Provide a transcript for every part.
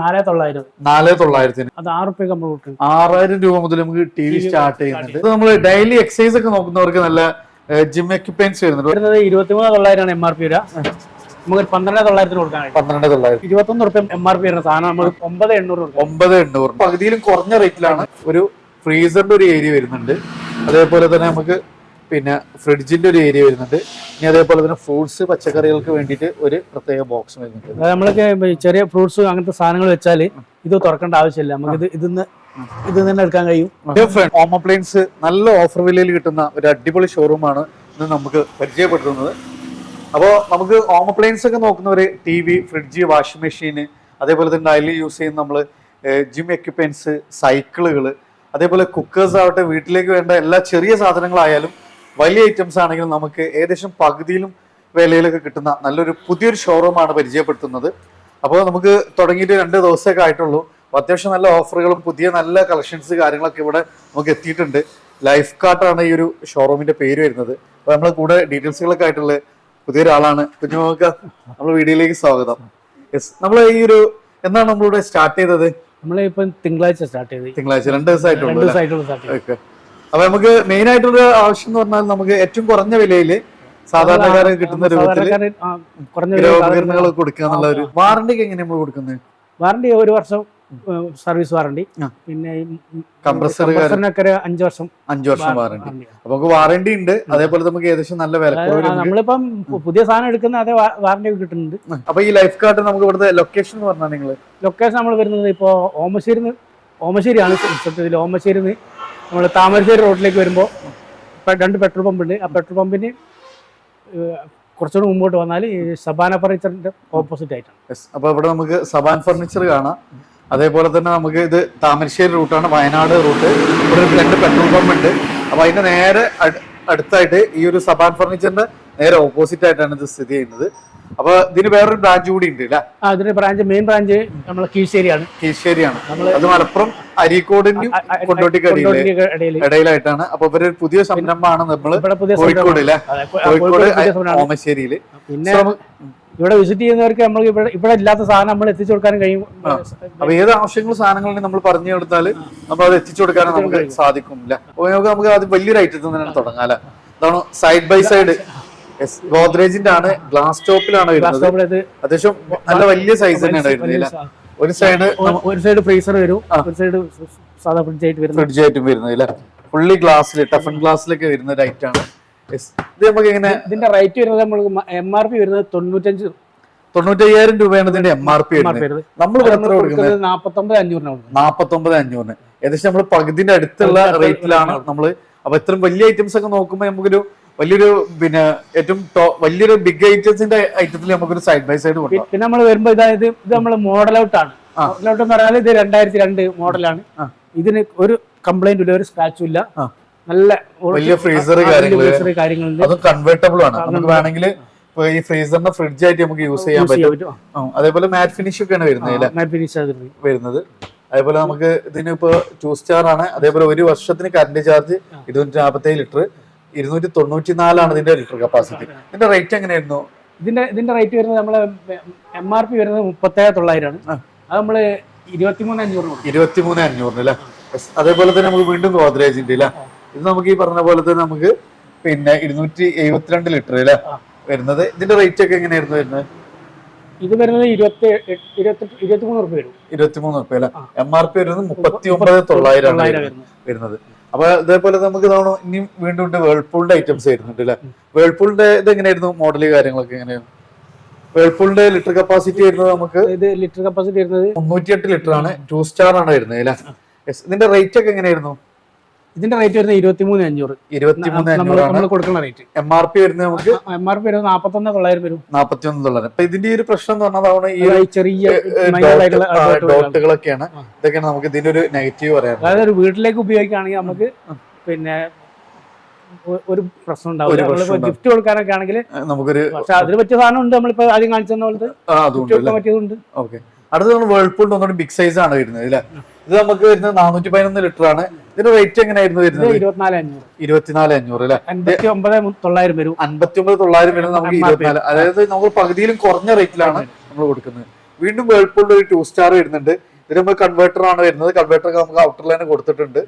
നാല് തൊള്ളായിരം നാല് തൊള്ളായിരത്തിന്. അത് ആറ് നമ്മൾ ആറായിരം രൂപ മുതൽ നമുക്ക് ടി വി സ്റ്റാർട്ട് ചെയ്യുന്നുണ്ട്. ഇത് നമ്മൾ ഡെയിലി എക്സസൈസ് ഒക്കെ നോക്കുന്നവർക്ക് നല്ല ജിം എക്യുപ്മെന്റ്സ് വരുന്നുണ്ട്. വരുന്നത് ഇരുപത്തിമൂന്ന് തൊള്ളായിരമാണ് എം ആർ പി വരിക. നമുക്ക് പന്ത്രണ്ട് തൊള്ളായിരത്തിന് കൊടുക്കാൻ പന്ത്രണ്ട് തൊള്ളായിരം ഇരുപത്തൊന്ന് റുപ്യ എം ആർ പി വരുന്ന സാധനം നമ്മൾ ഒമ്പത് എണ്ണൂറ് ഒമ്പത് എണ്ണൂറ്. പകുതിയിലും കുറഞ്ഞ റേറ്റിലാണ് ഒരു ഫ്രീസറിന്റെ ഒരു ഏരിയ വരുന്നുണ്ട്. അതേപോലെ തന്നെ നമുക്ക് പിന്നെ ഫ്രിഡ്ജിന്റെ ഒരു ഏരിയ വരുന്നുണ്ട്. ഇനി അതേപോലെ തന്നെ ഫ്രൂട്ട്സ് പച്ചക്കറികൾക്ക് വേണ്ടിയിട്ട് ഒരു പ്രത്യേക ബോക്സ് വരുന്നുണ്ട്. നമ്മളൊക്കെ ചെറിയ ഫ്രൂട്ട്സ് അങ്ങനത്തെ സാധനങ്ങൾ വെച്ചാൽ ഇത് തുറക്കേണ്ട ആവശ്യമില്ല. നമുക്ക് ഇത് ഇതിന്ന് ഇത് തന്നെ എടുക്കാൻ കഴിയും. ഹോം അപ്ലയൻസ് നല്ല ഓഫർ വിലയിൽ കിട്ടുന്ന ഒരു അടിപൊളി ഷോറൂമാണ് ഇന്ന് നമുക്ക് പരിചയപ്പെടുത്തുന്നത്. അപ്പോൾ നമുക്ക് ഹോം അപ്ലയൻസ് ഒക്കെ നോക്കുന്നവർ T V fridge washing machine അതേപോലെ തന്നെ ഡയലി യൂസ് ചെയ്യുന്ന നമ്മൾ ജിം എക്യുപ്മെന്റ്സ് സൈക്കിളുകൾ അതേപോലെ കുക്കേഴ്സ് ആവട്ടെ വീട്ടിലേക്ക് വേണ്ട എല്ലാ ചെറിയ സാധനങ്ങളായാലും വലിയ ഐറ്റംസ് ആണെങ്കിലും നമുക്ക് ഏകദേശം പകുതിയിലും വിലയിലൊക്കെ കിട്ടുന്ന നല്ലൊരു പുതിയൊരു ഷോറൂമാണ് പരിചയപ്പെടുത്തുന്നത്. അപ്പോൾ നമുക്ക് തുടങ്ങിയിട്ട് രണ്ട് ദിവസമൊക്കെ ആയിട്ടുള്ളൂ. അപ്പോൾ അത്യാവശ്യം നല്ല ഓഫറുകളും പുതിയ നല്ല കളക്ഷൻസ് കാര്യങ്ങളൊക്കെ ഇവിടെ നമുക്ക് എത്തിയിട്ടുണ്ട്. ലൈഫ് കാർട്ടാണ് ഈ ഒരു ഷോറൂമിന്റെ പേര് വരുന്നത്. അപ്പോൾ നമ്മളെ കൂടെ ഡീറ്റെയിൽസുകളൊക്കെ ആയിട്ടുള്ള പുതിയൊരാളാണ്. കുഞ്ഞുമോക്ക നമ്മൾ വീഡിയോയിലേക്ക് സ്വാഗതം. യെസ് നമ്മൾ ഈ ഒരു എന്നാണ് നമ്മളിവിടെ സ്റ്റാർട്ട് ചെയ്തത്? നമ്മളിപ്പം തിങ്കളാഴ്ച സ്റ്റാർട്ട് ചെയ്ത്. തിങ്കളാഴ്ച രണ്ട് രണ്ട് ദിവസമായിട്ടുള്ളൂ അപ്പൊ നമുക്ക് മെയിൻ ആയിട്ടുള്ള ആവശ്യം എന്ന് പറഞ്ഞാൽ നമുക്ക് ഏറ്റവും കുറഞ്ഞ വിലയിൽ സാധാരണക്കാരന് കിട്ടുന്ന രൂപത്തിൽ സാധാരണക്കാരൻ, കുറഞ്ഞ ഒരു ഗൃഹോപകരണങ്ങൾ കൊടുക്കുക എന്നുള്ള ഒരു വാറണ്ടിക്ക് എങ്ങനെ നമ്മൾ കൊടുക്കുന്നത്? വാറണ്ടി ഒരു വർഷം സർവീസ് വാറണ്ടി. പിന്നെ കംപ്രസറിനൊക്കെ ഒരു അഞ്ച് വർഷം അഞ്ചു വർഷം വാറണ്ടി. അപ്പൊ നമുക്ക് വാറണ്ടി ഉണ്ട്. അതേപോലെ നമുക്ക് ഏകദേശം നല്ല വില നമ്മളിപ്പം പുതിയ സാധനം എടുക്കുന്ന അതേ വാറണ്ടി കിട്ടുന്നുണ്ട്. അപ്പൊ ഈ ലൈഫ് കാർഡ് നമുക്ക് ഇവിടുത്തെ ലൊക്കേഷൻ എന്ന് പറഞ്ഞാൽ നിങ്ങൾ ലൊക്കേഷൻ നമ്മൾ വരുന്നത് ഇപ്പോ ഓമശ്ശേരി ഓമശ്ശേരിയാണ്. ഓമശ്ശേരിന്ന് നമ്മൾ താമരശ്ശേരി റോഡിലേക്ക് വരുമ്പോൾ രണ്ട് പെട്രോൾ പമ്പ് ഉണ്ട് ആ പെട്രോൾ പമ്പിന് കുറച്ചുകൂടി മുമ്പോട്ട് വന്നാൽ ഈ സബാന ഫർണിച്ചറിന്റെ ഓപ്പോസിറ്റ് ആയിട്ടാണ്. അപ്പൊ ഇവിടെ നമുക്ക് സബാൻ ഫർണിച്ചർ കാണാം. അതേപോലെ തന്നെ നമുക്ക് ഇത് താമരശ്ശേരി റൂട്ടാണ് വയനാട് റൂട്ട്. ഇവിടെ രണ്ട് പെട്രോൾ പമ്പ് ഉണ്ട് അപ്പൊ അതിന്റെ നേരെ അടുത്തായിട്ട് ഈ ഒരു സബാൻ ഫർണിച്ചറിന്റെ നേരെ ഓപ്പോസിറ്റ് ആയിട്ടാണ് ഇത് സ്ഥിതി ചെയ്യുന്നത്. അപ്പൊ ഇതിന് വേറൊരു ബ്രാഞ്ച് കൂടി ഉണ്ട് അല്ലേ ആ അതിന്റെ ബ്രാഞ്ച് മെയിൻ ബ്രാഞ്ച് നമ്മളെ കീഴ്ശ്ശേരിയാണ്. കീഴ്ശേരിയാണ് അത് മലപ്പുറം അരീക്കോടിന്റെയും ഇടയിലായിട്ടാണ്. അപ്പൊ ഇവർ പുതിയ സംരംഭമാണ് പുതിയ കോഴിക്കോട് അല്ലേ കോഴിക്കോട്. ഓമശ്ശേരിയിൽ. പിന്നെ ഇവിടെ വിസിറ്റ് ചെയ്യുന്നവർക്ക് നമ്മൾ ഇവിടെ ഇവിടെ ഇല്ലാത്ത സാധനം നമ്മൾ എത്തിച്ചു കൊടുക്കാനും കഴിയും. അപ്പൊ ഏത് ആവശ്യങ്ങളും സാധനങ്ങളാണ് നമ്മൾ പറഞ്ഞു കൊടുത്താൽ നമ്മൾ അത് എത്തിച്ചു കൊടുക്കാനും നമുക്ക് സാധിക്കും അല്ലെ നമുക്ക് നമുക്ക് അത് വലിയൊരു ഐറ്റത്തിൽ തന്നെ തുടങ്ങാം അല്ലെ അതാണ് സൈഡ് ബൈ സൈഡ് ഗോദ്രേജിന്റെ ആണ് ഗ്ലാസ് ടോപ്പിലാണ് വരുന്നത്. അത്യാവശ്യം നല്ല വലിയ സൈസ് തന്നെയാണ് വരുന്നത്? ഒരു സൈഡ് ഒരു സൈഡ് ഫ്രീസർ വരും ഒരു സൈഡ് സാധാ ഫ്രിഡ്ജ് ആയിട്ട് വരുന്നത്. ഫ്രിഡ്ജ് ആയിട്ടും വരുന്നത് അല്ലെ? ഫുള്ളി ഗ്ലാസ്സിൽ ടഫൻ ഗ്ലാസ്സിലൊക്കെ വരുന്ന ഒരു ഐറ്റം ആണ്. ഇത് നമുക്ക് എങ്ങനെ ഇതിന്റെ റേറ്റ് വരുന്നത് നമ്മൾ എം ആർ പി വരുന്നത് തൊണ്ണൂറ്റഞ്ച് തൊണ്ണൂറ്റയ്യായിരം രൂപയാണ് ഇതിന്റെ എം ആർ പി വരുന്നത്. നമ്മൾ നാപ്പത്തൊമ്പത് അഞ്ഞൂറിനാണ് നാപ്പത്തൊമ്പത് അഞ്ഞൂറിന്. ഏകദേശം നമ്മൾ പകുതിന്റെ അടുത്തുള്ള റേറ്റിലാണ് നമ്മൾ അപ്പൊ ഇത്രയും വലിയ ഐറ്റംസ് ഒക്കെ നോക്കുമ്പോൾ നമുക്കൊരു വലിയൊരു പിന്നെ ഏറ്റവും വലിയൊരു ബിഗ് ഐറ്റംസിന്റെ ഐറ്റത്തിൽ നമുക്കൊരു സൈഡ് ബൈ സൈഡ് കൊണ്ടുപോകാം. പിന്നെ നമ്മൾ വരുമ്പോൾ ഇതായത് ഇത് നമ്മൾ മോഡൽ ഔട്ട് ആണ്. മോഡൽ ഔട്ട് എന്ന് പറഞ്ഞാൽ ഇത് രണ്ടായിരത്തി രണ്ട് മോഡലാണ് ഇതിന് ഒരു കംപ്ലൈന്റ് ഇല്ല ഒരു സ്ക്രാച്ചും ഇല്ല. നല്ല വലിയ ഫ്രീസർ കാര്യങ്ങളുണ്ട്. അത് കൺവേർട്ടബിൾ ആണ്. നമുക്ക് വേണമെങ്കിൽ ഈ ഫ്രീസറിന്റെ ഫ്രിഡ്ജ് ആയിട്ട് നമുക്ക് യൂസ് ചെയ്യാൻ പറ്റും. അതേപോലെ മാറ്റ് ഫിനിഷ് ഒക്കെ ആണ് വരുന്നത് മാറ്റ് ഫിനിഷ് വരുന്നത്. അതേപോലെ നമുക്ക് ഇതിന് ഇപ്പൊ ടു സ്റ്റാർ ആണ്. അതേപോലെ ഒരു വർഷത്തിന് കറണ്ട് ചാർജ് ഇരുന്നൂറ്റി നാൽപ്പത്തേഴ് ലിറ്റർ. ഇരുന്നൂറ്റി തൊണ്ണൂറ്റി നാലാണ് ഇതിന്റെ ലിറ്റർ കപ്പാസിറ്റി ഇതിന്റെ റേറ്റ് എങ്ങനെയായിരുന്നു? ഇതിന്റെ ഇതിന്റെ റേറ്റ് വരുന്നത് നമ്മളെ എം ആർ പി വരുന്നത് മുപ്പത്തേഴ് തൊള്ളായിരമാണ് അത് നമ്മൾ ഇരുപത്തിമൂന്ന് അഞ്ഞൂറ് ഇരുപത്തിമൂന്ന് അഞ്ഞൂറിന് അല്ലേ അതേപോലെ തന്നെ നമുക്ക് വീണ്ടും ഗോദ്രേജിന്റെ അല്ലേ? ഇത് നമുക്ക് ഈ പറഞ്ഞ പോലെ തന്നെ നമുക്ക് പിന്നെ ഇരുന്നൂറ്റി എഴുപത്തിരണ്ട് ലിറ്റർ അല്ലേ? വരുന്നത്. ഇതിന്റെ റേറ്റ് ഒക്കെ എങ്ങനെയായിരുന്നു വരുന്നത്? ഇത് വരുന്നത് ഇരുപത്തി ഇരുപത്തിമൂന്ന് റുപ്യ വരും. ഇരുപത്തിമൂന്ന് റുപ്യ അല്ലേ. എം ആർ പി വരുന്നത് മുപ്പത്തി ഒമ്പത് തൊള്ളായിരം വരുന്നത്. അപ്പൊ അതേപോലെ നമുക്ക് ഇതാണ് ഇനി വീണ്ടും ഉണ്ട് വേൾപൂളിന്റെ ഐറ്റംസ് വരുന്നുണ്ട് അല്ലെ വേൾപൂളിന്റെ ഇത് എങ്ങനെയായിരുന്നു മോഡൽ കാര്യങ്ങളൊക്കെ എങ്ങനെയായിരുന്നു? വേൾപൂളിന്റെ ലിറ്റർ കപ്പാസിറ്റി ആയിരുന്നു നമുക്ക് ഇത് ലിറ്റർ കപ്പാസിറ്റി വരുന്നത് മുന്നൂറ്റിയെട്ട് ലിറ്റർ ആണ് ടു സ്റ്റാർ ആണ് വരുന്നത് അല്ലേ. ഇതിന്റെ റേറ്റ് ഒക്കെ എങ്ങനെയായിരുന്നു? ഇതിന്റെ റേറ്റ് വരുന്നത് ഇരുപത്തിമൂന്ന് അഞ്ഞൂറ്. നമ്മൾ കൊടുക്കുന്ന റേറ്റ് എം ആർ പി വരുന്നത് നമുക്ക് എം ആർ പി വരുന്നത് നാപ്പത്തൊന്ന് തൊള്ളായിരം വരും. നാപ്പത്തി ഒന്ന് തൊള്ളായിരം. അപ്പൊ ഇതിന്റെ ഒരു പ്രശ്നം എന്ന് പറഞ്ഞാൽ അതാണ് ഈ ചെറിയ. ഡോട്ടുകളൊക്കെയാണ് ഇതൊക്കെയാണ് നമുക്ക് ഇതിന്റെ ഒരു നെഗറ്റീവ് പറയാം അതായത് ഒരു വീട്ടിലേക്ക് ഉപയോഗിക്കുകയാണെങ്കിൽ നമുക്ക് പിന്നെ ഒരു പ്രശ്നം ഉണ്ടാവും ഗിഫ്റ്റ് കൊടുക്കാനൊക്കെ ആണെങ്കിൽ നമുക്കൊരു പക്ഷെ അതിന് പറ്റിയ സാധനം ഉണ്ട്. നമ്മളിപ്പോ ആദ്യം കാണിച്ചു തന്ന പോലത്തെ പറ്റിയതുണ്ട്. ഓക്കെ. അടുത്ത നമ്മൾ വേൾപൂളിന്റെ ഒന്നുകൂടി ബിഗ് സൈസ് ആണ് വരുന്നത് അല്ലേ? ഇത് നമുക്ക് വരുന്നത് നാനൂറ്റി പതിനൊന്ന് ലിറ്റർ ആണ്. ഇതിന്റെ റേറ്റ് എങ്ങനെയായിരുന്നു വരുന്നത്? ഇരുപത്തിനാല് അഞ്ഞൂറ്. ഇരുപത്തിനാല് അഞ്ഞൂറ് അല്ലെ? അൻപത്തി ഒമ്പത് തൊള്ളായിരം വരും. അൻപത്തി ഒമ്പത് തൊള്ളായിരം വരുന്നത് നമുക്ക്. ഇരുപത്തിനാല്. അതായത് നമ്മൾ പകുതിയിലും കുറഞ്ഞ റേറ്റിലാണ് നമ്മൾ കൊടുക്കുന്നത്. വീണ്ടും വേൾപൂളിന്റെ ഒരു ടൂ സ്റ്റാർ വരുന്നുണ്ട്. ഇതിന് നമ്മൾ കൺവേർട്ടർ ആണ് വരുന്നത്. കൺവേർട്ടർ നമുക്ക് ഔട്ടർ ലൈൻ കൊടുത്തിട്ടുണ്ട്.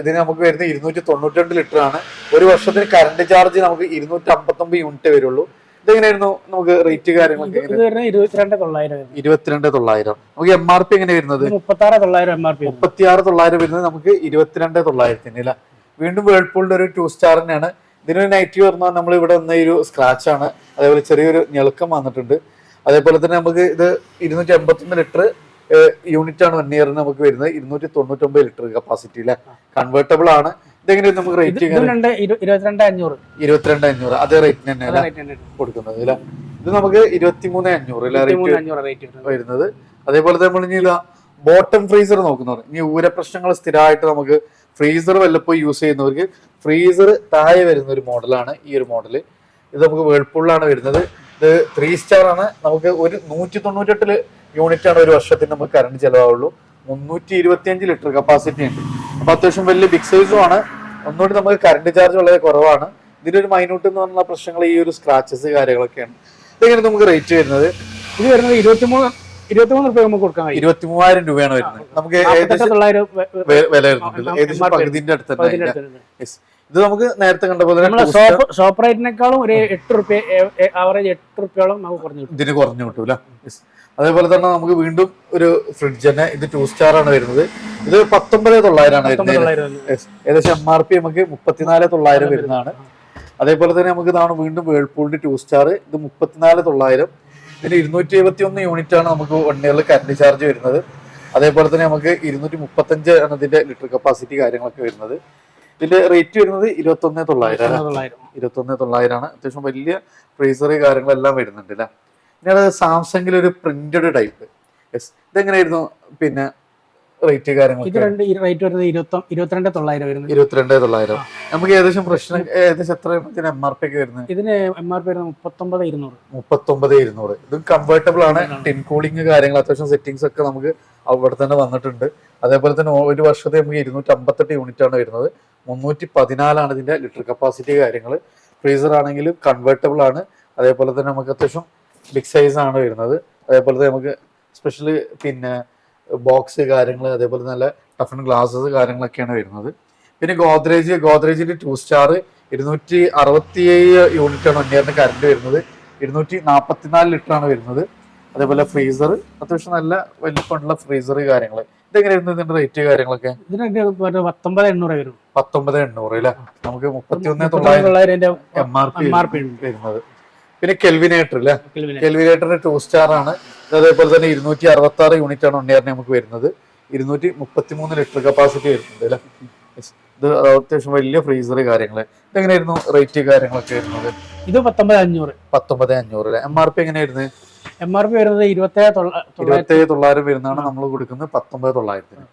ഇതിന് നമുക്ക് വരുന്നത് ഇരുന്നൂറ്റി തൊണ്ണൂറ്റി രണ്ട് ലിറ്റർ ആണ്. ഒരു വർഷത്തിന് കറണ്ട് ചാർജ് നമുക്ക് ഇരുന്നൂറ്റി അമ്പത്തൊമ്പത് യൂണിറ്റ് വരുള്ളൂ. ഇതെങ്ങനെയായിരുന്നു നമുക്ക് റേറ്റ് കാര്യങ്ങളൊക്കെ ഇത് വരുന്നത് ഇരുപത്തിരണ്ട് തൊള്ളായിരം ഇരുപത്തിരണ്ട് തൊള്ളായിരം. നമുക്ക് എം ആർ പി എങ്ങനെ വരുന്നത്? മുപ്പത്തി തൊള്ളായിരം എം ആർ പി മുപ്പത്തിയാറ് തൊള്ളായിരം വരുന്നത് നമുക്ക് ഇരുപത്തിരണ്ട് തൊള്ളായിരത്തിന് അല്ല? വീണ്ടും വേൾപൂളിന്റെ ഒരു ടൂ സ്റ്റാർ തന്നെയാണ്. ഇതിനൊരു നൈറ്റി പറഞ്ഞാൽ നമ്മൾ ഇവിടെ വന്ന ഒരു സ്ക്രാച്ച് ആണ്. അതേപോലെ ചെറിയൊരു ഞെളുക്കം വന്നിട്ടുണ്ട്. അതേപോലെ തന്നെ നമുക്ക് ഇത് ഇരുന്നൂറ്റി എൺപത്തൊന്ന് ലിറ്റർ യൂണിറ്റ് ആണ് വൺ ഇയറിന് നമുക്ക് വരുന്നത്. ഇരുന്നൂറ്റി തൊണ്ണൂറ്റൊമ്പത് ലിറ്റർ കപ്പാസിറ്റി അല്ലെ? കൺവേർട്ടബിൾ ആണ്. ഇതെങ്ങനെ നമുക്ക് റേറ്റ് ഇരുപത്തിരണ്ട് അഞ്ഞൂറ്. ഇരുപത്തിരണ്ട് അഞ്ഞൂറ്. അതേ റേറ്റിന് തന്നെ കൊടുക്കുന്നത് അല്ലെ? ഇത് നമുക്ക് ഇരുപത്തിമൂന്ന് അഞ്ഞൂറ് റേറ്റ് വരുന്നത്. അതേപോലെ നമ്മൾ ഇനി ഇതാ ബോട്ടം ഫ്രീസർ നോക്കുന്നവർ. ഇനി ഊര പ്രശ്നങ്ങൾ സ്ഥിരമായിട്ട് നമുക്ക് ഫ്രീസർ വല്ലപ്പോഴും യൂസ് ചെയ്യുന്നവർക്ക് ഫ്രീസർ താഴെ വരുന്ന ഒരു മോഡലാണ് ഈ ഒരു മോഡൽ ഇത് നമുക്ക് വേൾപൂളിലാണ് വരുന്നത്. ഇത് ത്രീ സ്റ്റാർ ആണ്. നമുക്ക് ഒരു നൂറ്റി തൊണ്ണൂറ്റെട്ടിൽ യൂണിറ്റ് ആണ് ഒരു വർഷത്തിന് നമുക്ക് കറണ്ട് ചെലവാവുള്ളൂ. മുന്നൂറ്റി ഇരുപത്തിയഞ്ച് ലിറ്റർ കപ്പാസിറ്റി ഉണ്ട്. അപ്പൊ അത്യാവശ്യം വലിയ ബിഗ് സൈസും ആണ്. ഒന്നുകൂടി നമുക്ക് കറണ്ട് ചാർജ് വളരെ കുറവാണ്. ഇതിന്റെ ഒരു മൈന്യൂട്ട് എന്ന് പറഞ്ഞ പ്രശ്നങ്ങൾ ഈ ഒരു സ്ക്രാച്ചസ് കാര്യങ്ങളൊക്കെയാണ് ഇതെങ്ങനെ നമുക്ക് റേറ്റ് വരുന്നത്? ഇത് വരുന്നത് ഇരുപത്തിമൂന്ന് ഇരുപത്തിമൂന്ന് റുപ്യ നമുക്ക് കൊടുക്കാൻ കഴിയും. ഇരുപത്തി മൂവായിരം രൂപയാണ് വരുന്നത്. നമുക്ക് വില വരുന്നുണ്ട്. ഏകദേശം പകുതിന്റെ അടുത്ത്. ഇത് നമുക്ക് നേരത്തെ കണ്ട പോലെ ഷോപ്പ് റേറ്റിനേക്കാളും ഒരു എട്ട് റുപ്യ ആവറേജ് എട്ട് റുപ്യോളം നമുക്ക് കുറഞ്ഞു ഇതിന് കുറഞ്ഞു കിട്ടൂല. അതേപോലെ തന്നെ നമുക്ക് വീണ്ടും ഒരു ഫ്രിഡ്ജ് തന്നെ. ഇത് ടൂ സ്റ്റാർ ആണ് വരുന്നത്. ഇത് പത്തൊമ്പത് തൊള്ളായിരം ആണ് വരുന്നത്. ഏകദേശം എം ആർ പി നമുക്ക് മുപ്പത്തിനാല് തൊള്ളായിരം വരുന്നതാണ്. അതേപോലെ തന്നെ നമുക്ക് ഇതാണ് വീണ്ടും വേൾപൂളിന്റെ ടൂ സ്റ്റാർ ഇത് മുപ്പത്തിനാല് തൊള്ളായിരം. ഇതിന് ഇരുന്നൂറ്റി എഴുപത്തി ഒന്ന് യൂണിറ്റ് ആണ് നമുക്ക് വൺ ഇയറിൽ കറണ്ട് ചാർജ് വരുന്നത്. അതേപോലെ തന്നെ നമുക്ക് ഇരുന്നൂറ്റി മുപ്പത്തഞ്ച് ആണ് ഇതിന്റെ ലിറ്റർ കപ്പാസിറ്റി കാര്യങ്ങളൊക്കെ വരുന്നത്. ഇതിന്റെ റേറ്റ് വരുന്നത് ഇരുപത്തി ഒന്ന് തൊള്ളായിരം. ഇരുപത്തൊന്ന് തൊള്ളായിരമാണ് അത്യാവശ്യം വലിയ ഫ്രീസർ കാര്യങ്ങളെല്ലാം വരുന്നുണ്ട് അല്ലേ പിന്നെ സാംസങ്ങിൽ ഒരു പ്രിന്റഡ് ടൈപ്പ് യെസ് ഇതെങ്ങനെയായിരുന്നു? പിന്നെ റേറ്റ് ഇത് കാര്യങ്ങളൊക്കെ രണ്ട് റേറ്റ് വരുന്നത് ഇരുപത്തി ഇരുപത്തിരണ്ട് തൊള്ളായിരം വരുന്നത്. ഇരുപത്തിരണ്ട് തൊള്ളായിരം. നമുക്ക് ഏകദേശം പ്രശ്നം ഏകദേശം എത്ര എം ആർ പി ഒക്കെ വരുന്നത്? ഇതിന് എം ആർ പി വരുന്നത് മുപ്പത്തൊമ്പത് ഇരുന്നൂറ്. മുപ്പത്തൊമ്പത് ഇരുന്നൂറ്. ഇത് കംഫർട്ടബിൾ ആണ്. ടിൻ കൂളിംഗ് കാര്യങ്ങൾ അത്യാവശ്യം സെറ്റിംഗ്സ് ഒക്കെ നമുക്ക് അവിടെ തന്നെ വന്നിട്ടുണ്ട്. അതേപോലെ തന്നെ ഒരു വർഷത്തെ നമുക്ക് ഇരുന്നൂറ്റി അമ്പത്തെട്ട് യൂണിറ്റ് ആണ് വരുന്നത്. മുന്നൂറ്റി പതിനാലാണ് ഇതിന്റെ ലിറ്റർ കപ്പാസിറ്റി കാര്യങ്ങൾ ഫ്രീസർ ആണെങ്കിലും കൺവേർട്ടബിൾ ആണ്. അതേപോലെ തന്നെ നമുക്ക് അത്യാവശ്യം ബിഗ് സൈസ് ആണ് വരുന്നത്. അതേപോലെ നമുക്ക് സ്പെഷ്യലി പിന്നെ ബോക്സ് കാര്യങ്ങൾ അതേപോലെ നല്ല ടഫൻ ഗ്ലാസസ് കാര്യങ്ങളൊക്കെയാണ് വരുന്നത്. പിന്നെ ഗോദ്രേജ് ഗോദ്രേജിന്റെ ടു സ്റ്റാർ ഇരുന്നൂറ്റി അറുപത്തി ഏഴ് യൂണിറ്റ് ആണ് ഒന്നിയറിന് കറണ്ട് വരുന്നത്. ഇരുന്നൂറ്റി നാൽപ്പത്തിനാല് ലിറ്റർ ആണ് വരുന്നത്. അതേപോലെ ഫ്രീസർ അത്യാവശ്യം നല്ല വലിപ്പമുള്ള ഫ്രീസർ കാര്യങ്ങൾ ഇതെങ്ങനെയായിരുന്നു ഇതിന്റെ റേറ്റ് കാര്യങ്ങളൊക്കെ? പത്തൊമ്പത് എണ്ണൂറ് വരും. പത്തൊമ്പത് എണ്ണൂറ് അല്ലേ? നമുക്ക് മുപ്പത്തി ഒന്ന് തൊള്ളായിരം എം ആർ പി വരുന്നത്. പിന്നെ കെൽവിനേറ്റർ അല്ലേ? കെൽവിനേറ്റർ ടു സ്റ്റാർ ആണ്. അതേപോലെ തന്നെ ഇരുന്നൂറ്റി അറുപത്തി ആറ് യൂണിറ്റ് ആണ് ഉണ്ണിയാറിന് നമുക്ക് വരുന്നത്. ഇരുന്നൂറ്റി മുപ്പത്തി മൂന്ന് ലിറ്റർ കപ്പാസിറ്റി വരുന്നുണ്ട് അല്ലേ? ഇത് അത്യാവശ്യം വലിയ ഫ്രീസർ കാര്യങ്ങൾ ഇതെങ്ങനെയായിരുന്നു റേറ്റ് കാര്യങ്ങളൊക്കെ വരുന്നത്? ഇത് പത്തൊമ്പത് അഞ്ഞൂറ് പത്തൊമ്പത് അഞ്ഞൂറ് അല്ലേ? എം ആർ പി എങ്ങനെയായിരുന്നു? എം ആർ പി വരുന്നത് ഇരുപത്തേഴ് തൊള്ളായിരം വരുന്നതാണ് നമ്മൾ കൊടുക്കുന്നത് പത്തൊമ്പത് തൊള്ളായിരത്തിന്.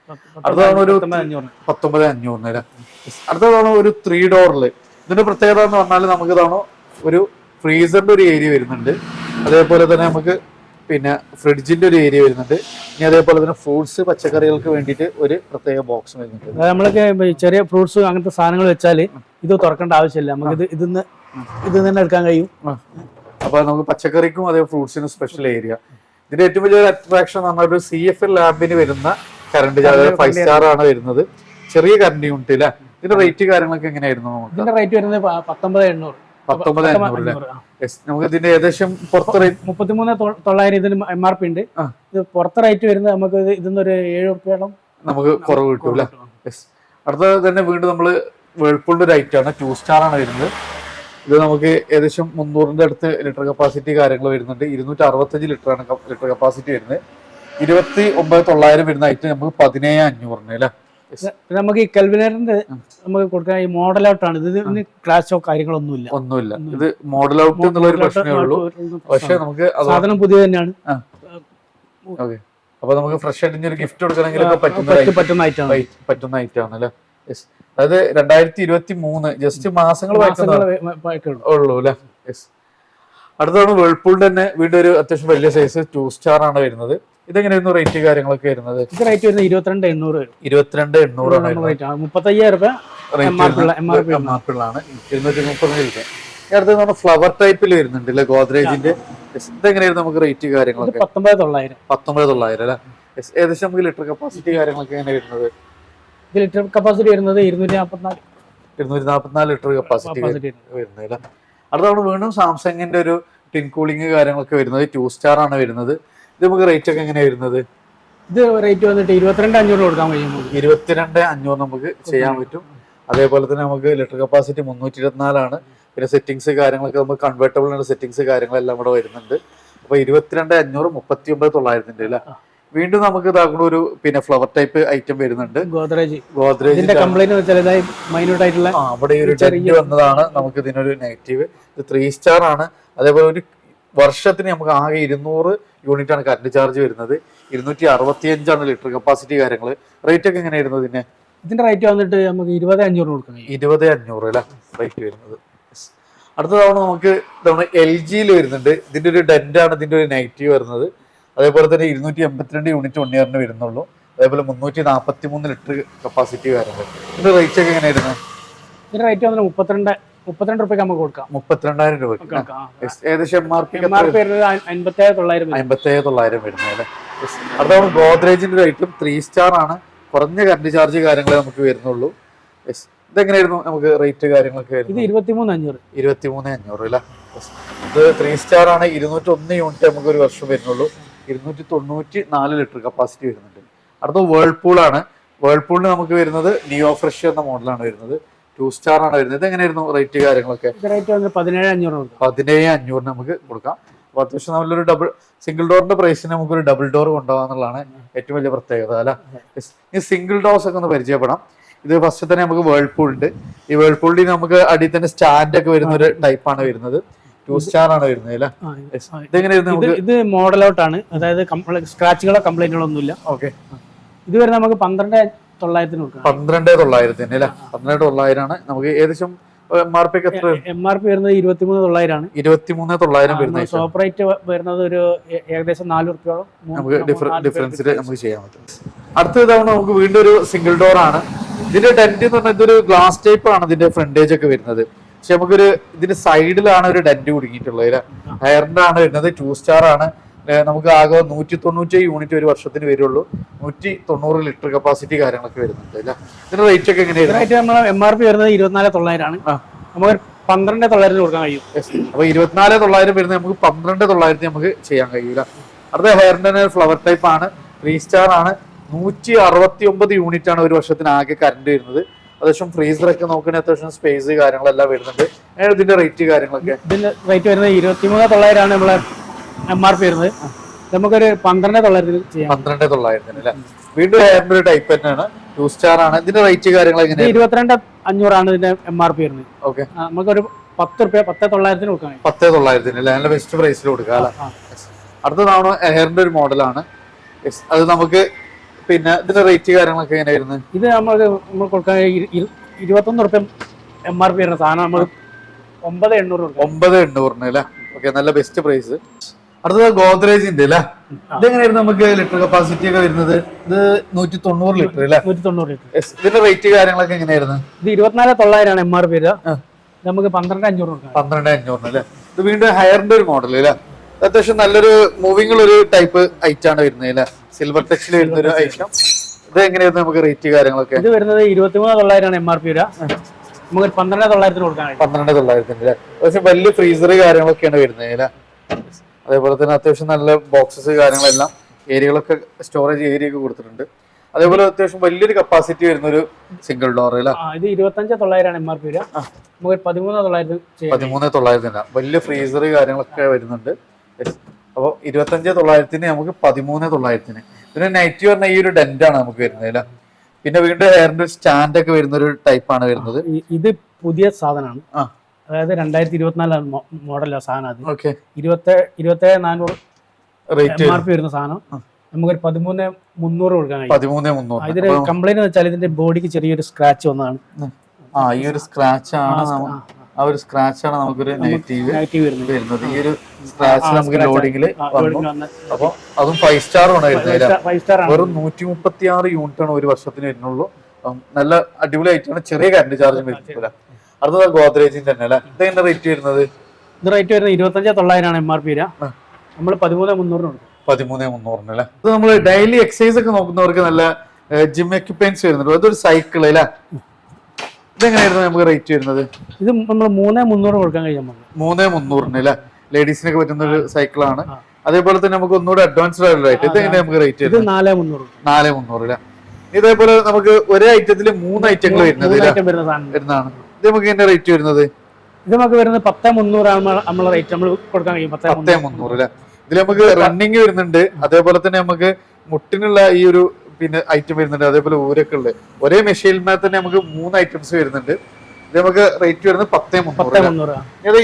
അടുത്തതാണ് ഒരു പത്തൊമ്പത് അഞ്ഞൂറ് പത്തൊമ്പത് അഞ്ഞൂറിന് അല്ലേ അടുത്തതാണ് ഒരു ത്രീ ഡോറിൽ ഇതിന്റെ പ്രത്യേകത എന്ന് പറഞ്ഞാൽ നമുക്ക് ഇതാണോ ഒരു ഫ്രീസറിന്റെ ഒരു ഏരിയ വരുന്നുണ്ട്. അതേപോലെ തന്നെ നമുക്ക് പിന്നെ ഫ്രിഡ്ജിന്റെ ഒരു ഏരിയ വരുന്നുണ്ട്. ഇനി അതേപോലെ തന്നെ ഫ്രൂട്ട്സ് പച്ചക്കറികൾക്ക് വേണ്ടിയിട്ട് ഒരു പ്രത്യേക ബോക്സ് വരുന്നുണ്ട്. നമ്മളൊക്കെ ചെറിയ ഫ്രൂട്ട്സ് അങ്ങനത്തെ സാധനങ്ങൾ വെച്ചാൽ ഇത് തുറക്കേണ്ട ആവശ്യമില്ല. നമുക്ക് ഇത് ഇതിന്ന് ഇത് തന്നെ എടുക്കാൻ കഴിയും. അപ്പൊ നമുക്ക് പച്ചക്കറിക്കും അതേ ഫ്രൂട്ട്സിനും സ്പെഷ്യൽ ഏരിയ ഇതിന്റെ ഏറ്റവും വലിയ അട്രാക്ഷൻ എന്ന് പറഞ്ഞാൽ ഒരു സി എഫ് എൽ ലാബിന് വരുന്ന കറണ്ട് ഫൈവ് സ്റ്റാർ ആണ് വരുന്നത്. ചെറിയ കറണ്ട് യൂണിറ്റ് അല്ലേ ഇതിന്റെ റേറ്റ് കാര്യങ്ങളൊക്കെ എങ്ങനെയായിരുന്നു നമുക്ക്? ഇതിന്റെ റേറ്റ് വരുന്നത് പത്തൊമ്പത് എണ്ണൂറ്. പത്തൊമ്പത്. നമുക്ക് ഇതിന്റെ ഏകദേശം പുറത്ത് റേറ്റ് മുപ്പത്തിമൂന്ന് തൊള്ളായിരം ഇതിന് എം ആർ പി ഉണ്ട് ഇത് പുറത്തെ റേറ്റ് വരുന്നത് നമുക്ക് ഇത് ഇതിന്ന് ഒരു ഏഴ് റുപ്യോളം നമുക്ക് കുറവ് കിട്ടും അല്ലേ? യെസ് അടുത്തത് തന്നെ വീണ്ടും നമ്മൾ വേൾപൂളിന്റെ ഒരു ഐറ്റം ആണ് ടു സ്റ്റാർ ആണ് വരുന്നത്. ഇത് നമുക്ക് ഏകദേശം മുന്നൂറിന്റെ അടുത്ത് ലിറ്റർ കപ്പാസിറ്റി കാര്യങ്ങൾ വരുന്നുണ്ട്. ഇരുന്നൂറ്റി അറുപത്തഞ്ച് ലിറ്റർ ആണ് ലിറ്റർ കപ്പാസിറ്റി വരുന്നത്. ഇരുപത്തി ഒമ്പത് തൊള്ളായിരം വരുന്ന ഐറ്റം നമുക്ക് പതിനേഴ് അഞ്ഞൂറിന് അല്ലേ? നമുക്ക് ഈ കെൽവിനറിന്റെ നമുക്ക് കൊടുക്കാൻ ഈ മോഡൽ ഔട്ടാണ് ഇത് ഇതിന് ക്ലാഷോ കാര്യങ്ങളൊന്നുമില്ല. ഒന്നുമില്ല. ഇത് മോഡൽ ഔട്ട് എന്നുള്ള ഒരു പ്രശ്നമേ ഉള്ളൂ. പക്ഷേ നമുക്ക് സാധനം പുതിയ തന്നെയാണ്. അപ്പൊ നമുക്ക് ഫ്രഷ് ആയിട്ട് ഇനി ഒരു ഗിഫ്റ്റ് കൊടുക്കണമെങ്കിൽ പറ്റുന്ന പറ്റുന്ന ഐറ്റം പറ്റുന്ന ഐറ്റം ആണല്ലേ അല്ലേ? അതായത് രണ്ടായിരത്തി ഇരുപത്തി മൂന്ന് ജസ്റ്റ് മാസങ്ങൾ ഉള്ളൂ അല്ലേ? യെസ് അടുത്താണ് വേൾപൂളിന്റെ തന്നെ. വീണ്ടും ഒരു അത്യാവശ്യം വലിയ സൈസ് ടു സ്റ്റാർ ആണ് വരുന്നത്. ഇതെങ്ങനെയായിരുന്നു റേറ്റ് കാര്യങ്ങളൊക്കെ വരുന്നത്? ഇത് റേറ്റ് വരുന്നത് ഇരുപത്തിരണ്ട് എണ്ണൂറ് ഇരുപത്തിരണ്ട് എണ്ണൂറാണ് മുപ്പത്തയ്യായിരം രൂപ MRP ഉള്ള- MRP എം ആർ പി ഉള്ളതാണ് ഇരുന്നൂറ്റി മുപ്പത് രൂപ ഈ അടുത്ത് ഫ്ലവർ ടൈപ്പിൽ വരുന്നുണ്ട് അല്ലെ ഗോദ്രേജിന്റെ. ഇതെങ്ങനെയായിരുന്നു നമുക്ക് റേറ്റ് കാര്യങ്ങളൊക്കെ? പത്തൊമ്പത് തൊള്ളായിരം. പത്തൊമ്പത് തൊള്ളായിരം അല്ലെ? ഏകദേശം നമുക്ക് ലിറ്റർ കപ്പാസിറ്റി കാര്യങ്ങളൊക്കെ എങ്ങനെ വരുന്നത്? ഇത് ലിറ്റർ കപ്പാസിറ്റി വരുന്നത് ഇരുന്നൂറ്റി നാൽപ്പത്തിനാല് ഇരുന്നൂറ്റി നാൽപ്പത്തിനാല് ലിറ്റർ കപ്പാസിറ്റി വരുന്നത്. അടുത്ത തവണ വീണ്ടും സാംസങ്ങിന്റെ ഒരു ടിൻ കൂളിംഗ് കാര്യങ്ങളൊക്കെ വരുന്നത്. ടു സ്റ്റാർ ആണ് വരുന്നത്. ഇത് നമുക്ക് റേറ്റ് ഒക്കെ എങ്ങനെയാണ് വരുന്നത്? ഇത് റേറ്റ് വന്നിട്ട് ഇരുപത്തിരണ്ട് അഞ്ഞൂറ് കൊടുക്കാൻ കഴിയും ഇരുപത്തിരണ്ട് അഞ്ഞൂറ് നമുക്ക് ചെയ്യാൻ പറ്റും. അതേപോലെ തന്നെ നമുക്ക് ലിറ്റർ കപ്പാസിറ്റി മുന്നൂറ്റി ഇരുപത്തിനാലാണ് പിന്നെ സെറ്റിങ്സ് കാര്യങ്ങളൊക്കെ നമുക്ക് കൺവേർട്ടബിൾ സെറ്റിങ്സ് കാര്യങ്ങളെല്ലാം ഇവിടെ വരുന്നുണ്ട്. അപ്പൊ ഇരുപത്തിരണ്ട് അഞ്ഞൂറ് മുപ്പത്തി ഒമ്പത് തൊള്ളായിരത്തിന്റെ അല്ലേ വീണ്ടും നമുക്ക് ഇതാക്കുന്ന ഒരു പിന്നെ ഫ്ലവർ ടൈപ്പ് ഐറ്റം വരുന്നുണ്ട്. ഗോദ്രേജ്. ഗോദ്രേജ് മൈന്യൂട്ട് ആയിട്ടുള്ള അവിടെ ഒരു ചെറിയ- വന്നതാണ്. നമുക്ക് ഇതിനൊരു നെഗറ്റീവ് ഇത് ത്രീ സ്റ്റാർ ആണ്. അതേപോലെ ഒരു വർഷത്തിന് നമുക്ക് ആകെ ഇരുന്നൂറ് യൂണിറ്റ് ആണ് കറണ്ട് ചാർജ് വരുന്നത്. ഇരുന്നൂറ്റി അറുപത്തി അഞ്ചാണ് ലിറ്റർ കപ്പാസിറ്റി കാര്യങ്ങൾ റേറ്റ് ഒക്കെ എങ്ങനെയായിരുന്നു ഇതിന്? ഇതിന്റെ റേറ്റ് വന്നിട്ട് നമുക്ക് ഇരുപത് അഞ്ഞൂറ് കൊടുക്കണം ഇരുപത് അഞ്ഞൂറ് അല്ലേ? റേറ്റ് വരുന്നത്. അടുത്ത തവണ നമുക്ക് തവണ എൽ ജിയിൽ വരുന്നുണ്ട്. ഇതിന്റെ ഒരു ഡെന്റാണ് ആണ് ഇതിന്റെ ഒരു നെഗറ്റീവ് വരുന്നത്. അതേപോലെ തന്നെ ഇരുന്നൂറ്റി എൺപത്തിരണ്ട് യൂണിറ്റ് വൺ ഇയറിന് വരുന്നുള്ളൂ. അതേപോലെ മുന്നൂറ്റി നാൽപ്പത്തി മൂന്ന് ലിറ്റർ കപ്പാസിറ്റി വരുന്നുണ്ട് ഇതിന്റെ റേറ്റ് ഒക്കെ എങ്ങനെയായിരുന്നു? ഇതിന്റെ റേറ്റ് വന്നിട്ട് മുപ്പത്തിരണ്ട് മുപ്പത്തിരണ്ട് റുപ്യക്ക് നമുക്ക് കൊടുക്കാം. മുപ്പത്തിരണ്ടായിരം രൂപ. ഏകദേശം M R P M R P വരുന്നത് അൻപത്തി ഏഴ് തൊള്ളായിരം അമ്പത്തേഴ് തൊള്ളായിരം വരുന്നത് അല്ലേ? Yes. ഗോദ്രേജിന്റെ റേറ്റും ത്രീ സ്റ്റാർ ആണ്. കുറഞ്ഞ കറണ്ട് ചാർജ് കാര്യങ്ങളെ നമുക്ക് വരുന്നുള്ളൂ. ഇതെങ്ങനെയായിരുന്നു നമുക്ക് റേറ്റ് കാര്യങ്ങളൊക്കെ ഇത് ഇരുപത്തിമൂന്ന് അഞ്ഞൂറ്. ഇരുപത്തിമൂന്ന് അഞ്ഞൂറ് അല്ലേ? ഇത് ത്രീ സ്റ്റാർ ആണ്. ഇരുന്നൂറ്റി ഒന്ന് യൂണിറ്റ് നമുക്ക് ഒരു വർഷം വരുന്നുള്ളൂ. ഇരുന്നൂറ്റി തൊണ്ണൂറ്റി നാല് ലിറ്റർ കപ്പാസിറ്റി വരുന്നുണ്ട്. അടുത്ത വേൾപൂൾ ആണ്. വേൾപൂളിന് നമുക്ക് വരുന്നത് നിയോ ഫ്രഷ് എന്ന മോഡലാണ് വരുന്നത്. ടു സ്റ്റാർ ആണ് വരുന്നത്. എങ്ങനെയായിരുന്നു റേറ്റ് കാര്യങ്ങളൊക്കെ? റേറ്റ് പതിനേഴ് അഞ്ഞൂറ് പതിനേഴ് അഞ്ഞൂറിന് നമുക്ക് കൊടുക്കാം. അപ്പൊ അത്യാവശ്യം നല്ലൊരു ഡബിൾ സിംഗിൾ ഡോറിന്റെ പ്രൈസിന് നമുക്കൊരു ഡബിൾ ഡോർ കൊണ്ടുപോകാന്നുള്ളതാണ് ഏറ്റവും വലിയ പ്രത്യേകത അല്ല? ഈ സിംഗിൾ ഡോർസ് ഒക്കെ ഒന്ന് പരിചയപ്പെടാം. ഇത് ഫസ്റ്റ് തന്നെ നമുക്ക് വേൾപൂൾ ഉണ്ട്. ഈ വേൾപൂളിൽ നമുക്ക് അടിയിൽ തന്നെ സ്റ്റാൻഡ് ഒക്കെ വരുന്ന ഒരു ടൈപ്പാണ് വരുന്നത്. ടു സ്റ്റാർ ആണ് വരുന്നത് അല്ലേ. ഇതെങ്ങനെയായിരുന്നു ഇത് മോഡൽ ഇത് മോഡൽ ഔട്ടാണ് അതായത് സ്ക്രാച്ചുകളോ കംപ്ലൈന്റുകളോ ഒന്നുമില്ല. ഓക്കെ ഇത് വരുന്നത് നമുക്ക് പന്ത്രണ്ട് തൊള്ളായിരത്തിന് കൊടുക്കാം. പന്ത്രണ്ട് തൊള്ളായിരത്തിന് അല്ലേ? പന്ത്രണ്ട് തൊള്ളായിരമാണ്. നമുക്ക് ഏകദേശം എം ആർ പി എത്ര? എം ആർ പി വരുന്നത് ഇരുപത്തിമൂന്ന് തൊള്ളായിരമാണ്. ഇരുപത്തിമൂന്ന് തൊള്ളായിരം വരുന്നത്. ഷോപ്പ് റേറ്റ് വരുന്നത് ഒരു ഏകദേശം നാല് റുപ്യോളം നമുക്ക് ഡിഫറൻസിൽ നമുക്ക് ചെയ്യാൻ പറ്റും. അടുത്ത തവണ നമുക്ക് വീണ്ടും ഒരു സിംഗിൾ ഡോർ ആണ്. ഇതിന്റെ ഡെന്റ് എന്ന് പറഞ്ഞാൽ ഇതൊരു ഗ്ലാസ് ടൈപ്പ് ആണ് ഇതിന്റെ ഫ്രണ്ടേജ് ഒക്കെ വരുന്നത്. പക്ഷെ നമുക്കൊരു ഇതിന്റെ സൈഡിലാണ് ഒരു ഡെന്റ് കുടുങ്ങിയിട്ടുള്ളത് ഹയറിന്റെ ആണ് വരുന്നത് ടു സ്റ്റാർ ആണ്. നമുക്ക് ആകെ നൂറ്റി തൊണ്ണൂറ്റി യൂണിറ്റ് ഒരു വർഷത്തിന് വരുള്ളൂ. നൂറ്റി തൊണ്ണൂറ് ലിറ്റർ കപ്പാസിറ്റി കാര്യങ്ങളൊക്കെ വരുന്നുണ്ട് അല്ലേ? ഇതിന്റെ റേറ്റ് ഒക്കെ റേറ്റ് നമ്മൾ എം ആർ പി വരുന്നത് ഇരുപത്തിനാല് തൊള്ളായിരമാണ്. നമുക്ക് പന്ത്രണ്ട് തൊള്ളായിരത്തിന് കൊടുക്കാൻ കഴിയും. അപ്പൊ ഇരുപത്തിനാല് തൊള്ളായിരം വരുന്നത് നമുക്ക് പന്ത്രണ്ട് തൊള്ളായിരത്തി നമുക്ക് ചെയ്യാൻ കഴിയൂല. അടുത്ത ഹെയറിന്റെ ഫ്ലവർ ടൈപ്പ് ആണ്. ത്രീ സ്റ്റാർ ആണ്. നൂറ്റി അറുപത്തി ഒമ്പത് യൂണിറ്റ് ആണ് ഒരു വർഷത്തിന് ആകെ കറണ്ട് വരുന്നത്. അത്യാവശ്യം ഫ്രീസറൊക്കെ നോക്കണേ അത്യാവശ്യം സ്പേസ് കാര്യങ്ങളെല്ലാം വരുന്നുണ്ട്. ഇതിന്റെ റേറ്റ് കാര്യങ്ങളൊക്കെ? ഇതിന്റെ റേറ്റ് വരുന്നത് ഇരുപത്തിമൂന്ന് തൊള്ളായിരമാണ് നമ്മളെ എം ആർ പി വരുന്നത് നമുക്കൊരു പന്ത്രണ്ട് തൊള്ളായിരത്തിന് ചെയ്യാം. പന്ത്രണ്ട് തൊള്ളായിരത്തിന് അല്ലെ? വീണ്ടും ടൈപ്പ് തന്നെയാണ്. ടു സ്റ്റാർ ആണ്. ഇതിന്റെ റേറ്റ് കാര്യങ്ങൾ ഇത് എങ്ങനെയാണ്? ഇരുപത്തിരണ്ട് അഞ്ഞൂറാണ് ഇതിന്റെ എം ആർ പി വരുന്നത്. ഓക്കെ നമുക്കൊരു പത്ത് റുപ്യ പത്ത് തൊള്ളായിരത്തിന് കൊടുക്കാം പത്ത് തൊള്ളായിരത്തിന് അല്ലേ? നല്ല ബെസ്റ്റ് പ്രൈസിൽ കൊടുക്കാം അല്ലെ. അടുത്ത തവണ ഹെയറിന്റെ ഒരു മോഡലാണ് അത് നമുക്ക് പിന്നെ ഇതിന്റെ റേറ്റ് കാര്യങ്ങളൊക്കെ എങ്ങനെയായിരുന്നു? ഇത് നമുക്ക് നമ്മൾ കൊടുക്കാൻ ഇരു- ഇരു- ഇരുപത്തൊന്ന് റുപ്യ എം ആർ പി വരുന്ന സാധനം നമ്മൾ ഒമ്പത് എണ്ണൂറ് ഒമ്പത് എണ്ണൂറിന് അല്ലേ? ഓക്കെ നല്ല ബെസ്റ്റ് പ്രൈസ് അടുത്തത് ഗോദ്രേജിന്റെ അല്ലേ? ഇതെങ്ങനെയായിരുന്നു നമുക്ക് ലിറ്റർ കപ്പാസിറ്റി ഒക്കെ വരുന്നത്? ഇത് നൂറ്റി തൊണ്ണൂറ് ലിറ്റർ അല്ലേ? നൂറ്റി തൊണ്ണൂറ് ലിറ്റർ. ഇതിന്റെ റേറ്റ് കാര്യങ്ങളൊക്കെ എങ്ങനെയായിരുന്നു? ഇത് ഇരുപത്തിനാല് തൊള്ളായിരമാണ് എം ആർ പി നമുക്ക് പന്ത്രണ്ട് അഞ്ഞൂറ് പന്ത്രണ്ട് അഞ്ഞൂറിന് അല്ലേ? ഇത് വീണ്ടും ഹയറിന്റെ ഒരു മോഡൽ അല്ലേ? അത്യാവശ്യം നല്ലൊരു മൂവിംഗ് ഒരു ടൈപ്പ് ഐറ്റം ആണ് വരുന്നത് അല്ലേ? സിൽവർ ടച്ചിൽ വരുന്ന ഒരു ഐറ്റം ഇത് എങ്ങനെയായിരുന്നു നമുക്ക് റേറ്റ് കാര്യങ്ങളൊക്കെ? ഇത് വരുന്നത് ഇരുപത്തിമൂന്ന് തൊള്ളായിരമാണ് എം ആർ പി നമുക്ക് പന്ത്രണ്ട് തൊള്ളായിരത്തിന് കൊടുക്കാൻ പന്ത്രണ്ട് തൊള്ളായിരത്തിന്റെ അല്ലേ? പക്ഷെ വലിയ ഫ്രീസർ കാര്യങ്ങളൊക്കെയാണ് വരുന്നത് അല്ലേ? അതേപോലെ തന്നെ അത്യാവശ്യം നല്ല ബോക്സസ് കാര്യങ്ങളെല്ലാം ഏരിയകളൊക്കെ സ്റ്റോറേജ് ഏരിയ ഒക്കെ കൊടുത്തിട്ടുണ്ട്. അതേപോലെ അത്യാവശ്യം വലിയൊരു കപ്പാസിറ്റി വരുന്ന ഒരു സിംഗിൾ ഡോർ അല്ലേ ഇത് ഇരുപത്തഞ്ച് തൊള്ളായിരമാണ് എം ആർ പി നമുക്ക് പതിമൂന്ന് പതിമൂന്ന് തൊള്ളായിരത്തിന്. വലിയ ഫ്രീസർ കാര്യങ്ങളൊക്കെ വരുന്നുണ്ട്. അപ്പോൾ ഇരുപത്തഞ്ച് തൊള്ളായിരത്തിന് നമുക്ക് പതിമൂന്ന് തൊള്ളായിരത്തിന്. പിന്നെ നൈറ്റ് പറഞ്ഞ ഈ ഒരു ഡെന്റ് ആണ് നമുക്ക് വരുന്നത് അല്ലേ? പിന്നെ വീണ്ടും ഹെയറിന്റെ സ്റ്റാൻഡ് ഒക്കെ വരുന്ന ഒരു ടൈപ്പാണ് വരുന്നത്. ഇത് പുതിയ സാധനമാണ്. ആ. അതായത് രണ്ടായിരത്തി ഇരുപത്തിനാലാണ് മോഡലാണ് സാധനം അത് ഇരുപത്തി ഇരുപത്തേഴ് നാനൂറ് എം ആർ പി വരുന്ന സാധനം. നമുക്കൊരു പതിമൂന്ന് മുന്നൂറ് കൊടുക്കാൻ കഴിയും. ഇതിന് കംപ്ലൈന്റ് എന്ന് വെച്ചാൽ ഇതിന്റെ ബോഡിക്ക് ചെറിയൊരു സ്ക്രാച്ച് വന്നതാണ്. ആ ഈ ഒരു സ്ക്രാച്ച് ആണ് ആ ഒരു സ്ക്രാച്ച് ആണ് നമുക്കൊരു നെഗറ്റീവ് വരുന്നത്. ഈ ഒരു സ്ക്രാച്ച് നമുക്ക് ലോഡിംഗിൽ വന്നു. അപ്പൊ അതും ഫൈവ് സ്റ്റാർ ആണ് വെറും നൂറ്റി മുപ്പത്തി ആറ് യൂണിറ്റ് ആണ്. ഒരു വർഷത്തിന് വരുന്നുള്ളൂ. നല്ല അടിപൊളി ആയിട്ടാണ് ചെറിയ കറണ്ട് ചാർജ് വരുന്നില്ല അടുത്തത് ഗോദ്രേജിന്റെ തന്നെ അല്ലേ ഇതെങ്ങനെ റേറ്റ് വരുന്നത്? ഇത് റേറ്റ് വരുന്നത് ഇരുപത്തഞ്ച് തൊള്ളായിരമാണ് എം ആർ പി വരിക നമ്മൾ പതിമൂന്ന് മുന്നൂറിന് കൊടുക്കും. പതിമൂന്ന് മുന്നൂറിന് അല്ലേ? ഇത് നമ്മൾ ഡെയിലി എക്സസൈസ് ഒക്കെ നോക്കുന്നവർക്ക് നല്ല ജിം എക്യുപ്മെന്റ്സ് വരുന്നുണ്ട്. അതൊരു സൈക്കിൾ അല്ലേ? ഇതെങ്ങനെയായിരുന്നു നമുക്ക് റേറ്റ് വരുന്നത്? ഇത് നമ്മൾ മൂന്ന് മുന്നൂറ് കൊടുക്കാൻ കഴിയാൻ മൂന്ന് മുന്നൂറിന് അല്ലേ? ലേഡീസിനൊക്കെ പറ്റുന്ന ഒരു സൈക്കിളാണ് ആണ്. അതേപോലെ തന്നെ നമുക്ക് ഒന്നുകൂടെ അഡ്വാൻസ്ഡ് ആയിട്ടുള്ള റേറ്റ് ഇത് എങ്ങനെ നമുക്ക് റേറ്റ് ഇത് വരുന്നത്? നാല് മുന്നൂറ് നാല് മുന്നൂറ് അല്ലേ? ഇതേപോലെ നമുക്ക് ഒരേ ഐറ്റത്തിൽ മൂന്ന് ഐറ്റങ്ങൾ വരുന്നത് വരുന്നതാണ്. നമുക്ക് എന്റെ റേറ്റ് വരുന്നത്? ഇത് നമുക്ക് വരുന്നത് പത്ത് മുന്നൂറാണ് നമ്മളെ റേറ്റ് നമ്മൾ കൊടുക്കാൻ കഴിയും പത്ത് മുന്നൂറ്. അല്ലെ? ഇതിൽ നമുക്ക് റണ്ണിങ് വരുന്നുണ്ട്. അതേപോലെ തന്നെ നമുക്ക് മുട്ടിനുള്ള ഈ ഒരു പിന്നെ ഐറ്റം വരുന്നുണ്ട്. അതേപോലെ ഊരൊക്കെ ഉള്ളത്. ഒരേ മെഷീനിൽ തന്നെ നമുക്ക് മൂന്ന് ഐറ്റംസ് വരുന്നുണ്ട്. നമുക്ക് റേറ്റ് വരുന്നത് പത്തേ മുന്നൂറ്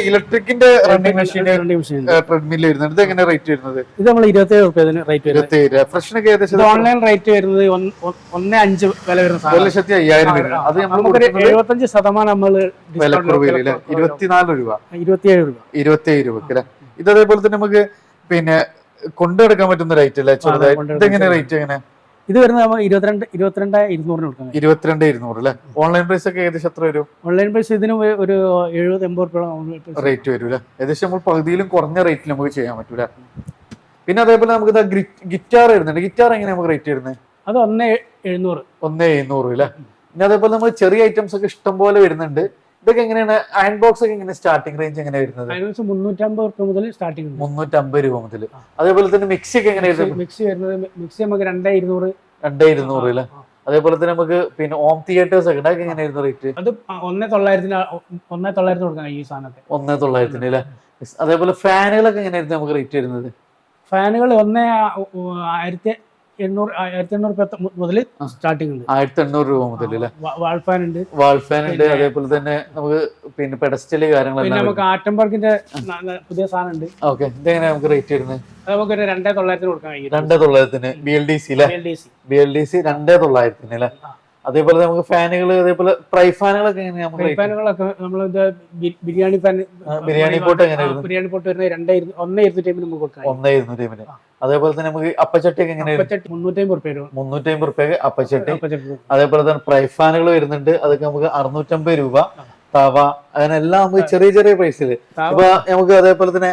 ഇലക്ട്രിക്കിന്റെ റണ്ണിംഗ് മെഷീൻ മെഷീൻ ട്രെഡ്മിൽ വരുന്നുണ്ട് ഇത് എങ്ങനെ റേറ്റ് വരുന്നത്? ഇത് നമ്മൾ ഇരുപത്തേഴ് റുപ്യ റേറ്റ് വരുന്നത്. ഫ്രഷിനൊക്കെ ഏകദേശം ഓൺലൈൻ റേറ്റ് വരുന്നത് ഒന്ന്- അഞ്ച് വില വരുന്ന ഒരു ലക്ഷത്തി അയ്യായിരം വരുന്നത്. അത് നമ്മൾ എഴുപത്തഞ്ച് ശതമാനം നമ്മൾ വിലക്കുറവിൽ അല്ലെ? ഇരുപത്തിനാല് രൂപ. ഇരുപത്തിയേഴ് രൂപ. ഇരുപത്തിയേഴ് രൂപക്ക് അല്ലെ? ഇത് അതേപോലെ തന്നെ നമുക്ക് പിന്നെ കൊണ്ടുനടക്കാൻ പറ്റുന്ന റേറ്റ് അല്ലേ? ചെറുതായി. കൊണ്ടുനടക്കാൻ ഇതെങ്ങനെ റേറ്റ് എങ്ങനെ? ഇത് വരുന്നത് ഇരുപത്തിരണ്ട് ഇരുപത്തിരണ്ട് ഇരുന്നൂറിന് കൊടുക്കുന്നത് ഇരുപത്തിരണ്ട് ഇരുന്നൂറ് അല്ലെ? ഓൺലൈൻ പ്രൈസ് ഒക്കെ ഏകദേശം എത്ര വരും? ഓൺലൈൻ പ്രൈസ് ഇതിന് ഒരു- എഴുപത് എൺപത് റുപ്യ റേറ്റ് വരും. അല്ലെ ഏകദേശം നമ്മൾ പകുതിയിലും കുറഞ്ഞ റേറ്റിൽ നമുക്ക് ചെയ്യാൻ പറ്റൂല പിന്നെ അതേപോലെ നമുക്ക് ഗിറ്റാർ വരുന്നുണ്ട്. ഗിറ്റാർ എങ്ങനെ നമുക്ക് റേറ്റ് വരുന്നത്? അത് ഒന്ന് എഴുന്നൂറ്. ഒന്ന് എഴുന്നൂറ് അല്ലെ? പിന്നെ അതേപോലെ നമ്മൾ ചെറിയ ഐറ്റംസ് ഒക്കെ ഇഷ്ടം പോലെ വരുന്നുണ്ട്. ഇതൊക്കെ എങ്ങനെയാണ്? അയൺ ബോക്സ് ഒക്കെ എങ്ങനെ സ്റ്റാർട്ടിംഗ് റേഞ്ച് എങ്ങനെ വരുന്നത്? ബോക്സ് മുന്നൂറ്റമ്പത് രൂപ മുതൽ സ്റ്റാർട്ടിംഗ് മുന്നൂറ്റമ്പത് രൂപ മുതൽ. അതേപോലെ തന്നെ മിക്സി ഒക്കെ എങ്ങനെ മിക്സി വരുന്നത് മിക്സി നമുക്ക് രണ്ടേ ഇരുന്നൂറ് രണ്ടേ ഇരുന്നൂറ് അല്ലേ അതേപോലെ തന്നെ നമുക്ക് പിന്നെ ഹോം തിയേറ്റേഴ്സ് ഒക്കെ ഇതൊക്കെ എങ്ങനെയായിരുന്നു റേറ്റ് അത് ഒന്നേ തൊള്ളായിരത്തിന് ഒന്നേ തൊള്ളായിരത്തിന് കൊടുക്കാം ഈ സാധനത്തെ. ഒന്നേ തൊള്ളായിരത്തിന് അല്ലേ? അതേപോലെ ഫാനുകളൊക്കെ എങ്ങനെയായിരുന്നു നമുക്ക് റേറ്റ് വരുന്നത്? ഫാനുകൾ ഒന്നേ ആയിരത്തി എണ്ണൂറ് ആയിരത്തി എണ്ണൂറ് മുതൽ സ്റ്റാർട്ടിംഗ് ഉണ്ട് ആയിരത്തി എണ്ണൂറ് രൂപ മുതൽ അല്ലെ വാ- വാൾ ഫാൻ ഉണ്ട് വാൾ ഫാൻ ഉണ്ട് അതേപോലെ തന്നെ നമുക്ക് പിന്നെ പെഡസ്റ്റൽ പിന്നെ കാര്യങ്ങളെല്ലാം നമുക്ക് ആറ്റംബർഗിന്റെ പുതിയ സാധനം ഉണ്ട് ഓക്കെ. ഇതെങ്ങനെ നമുക്ക് റേറ്റ് വരുന്നത്? നമുക്ക് ഒരു രണ്ടേ തൊള്ളായിരത്തിന് കൊടുക്കാൻ കഴിയും. രണ്ടേ തൊള്ളായിരത്തിന്. ബി എൽ ഡി സി അല്ലെ ബി എൽ ഡി സി രണ്ടേ തൊള്ളായിരത്തിന് അല്ലേ അതേപോലെ നമുക്ക് ഫാനുകൾ അതേപോലെ ഫ്രൈ ഫാനുകളൊക്കെ? ഫാനുകളൊക്കെ നമ്മൾ ബിരിയാണി ഫാൻ ബിരിയാണി പോട്ട് എങ്ങനെ വരുന്നത്? ബിരിയാണി പോട്ട് വരുന്നത് രണ്ടേ ഒന്നേ ഇരുന്നൂറ്റി അമ്പത് നമുക്ക് ഒന്നേ ഇരുന്നൂറ്റി അമ്പത് അതേപോലെ തന്നെ നമുക്ക് അപ്പച്ചട്ടി ഒക്കെ എങ്ങനെ മുന്നൂറ്റമ്പത് റുപ്യ അപ്പച്ചട്ടി. അതേപോലെ തന്നെ പ്രൈഫാനുകൾ വരുന്നുണ്ട്. അതൊക്കെ നമുക്ക് അറുന്നൂറ്റമ്പത് രൂപ. തവ അങ്ങനെ എല്ലാം നമുക്ക് ചെറിയ ചെറിയ പ്രൈസിൽ അപ്പൊ നമുക്ക് അതേപോലെ തന്നെ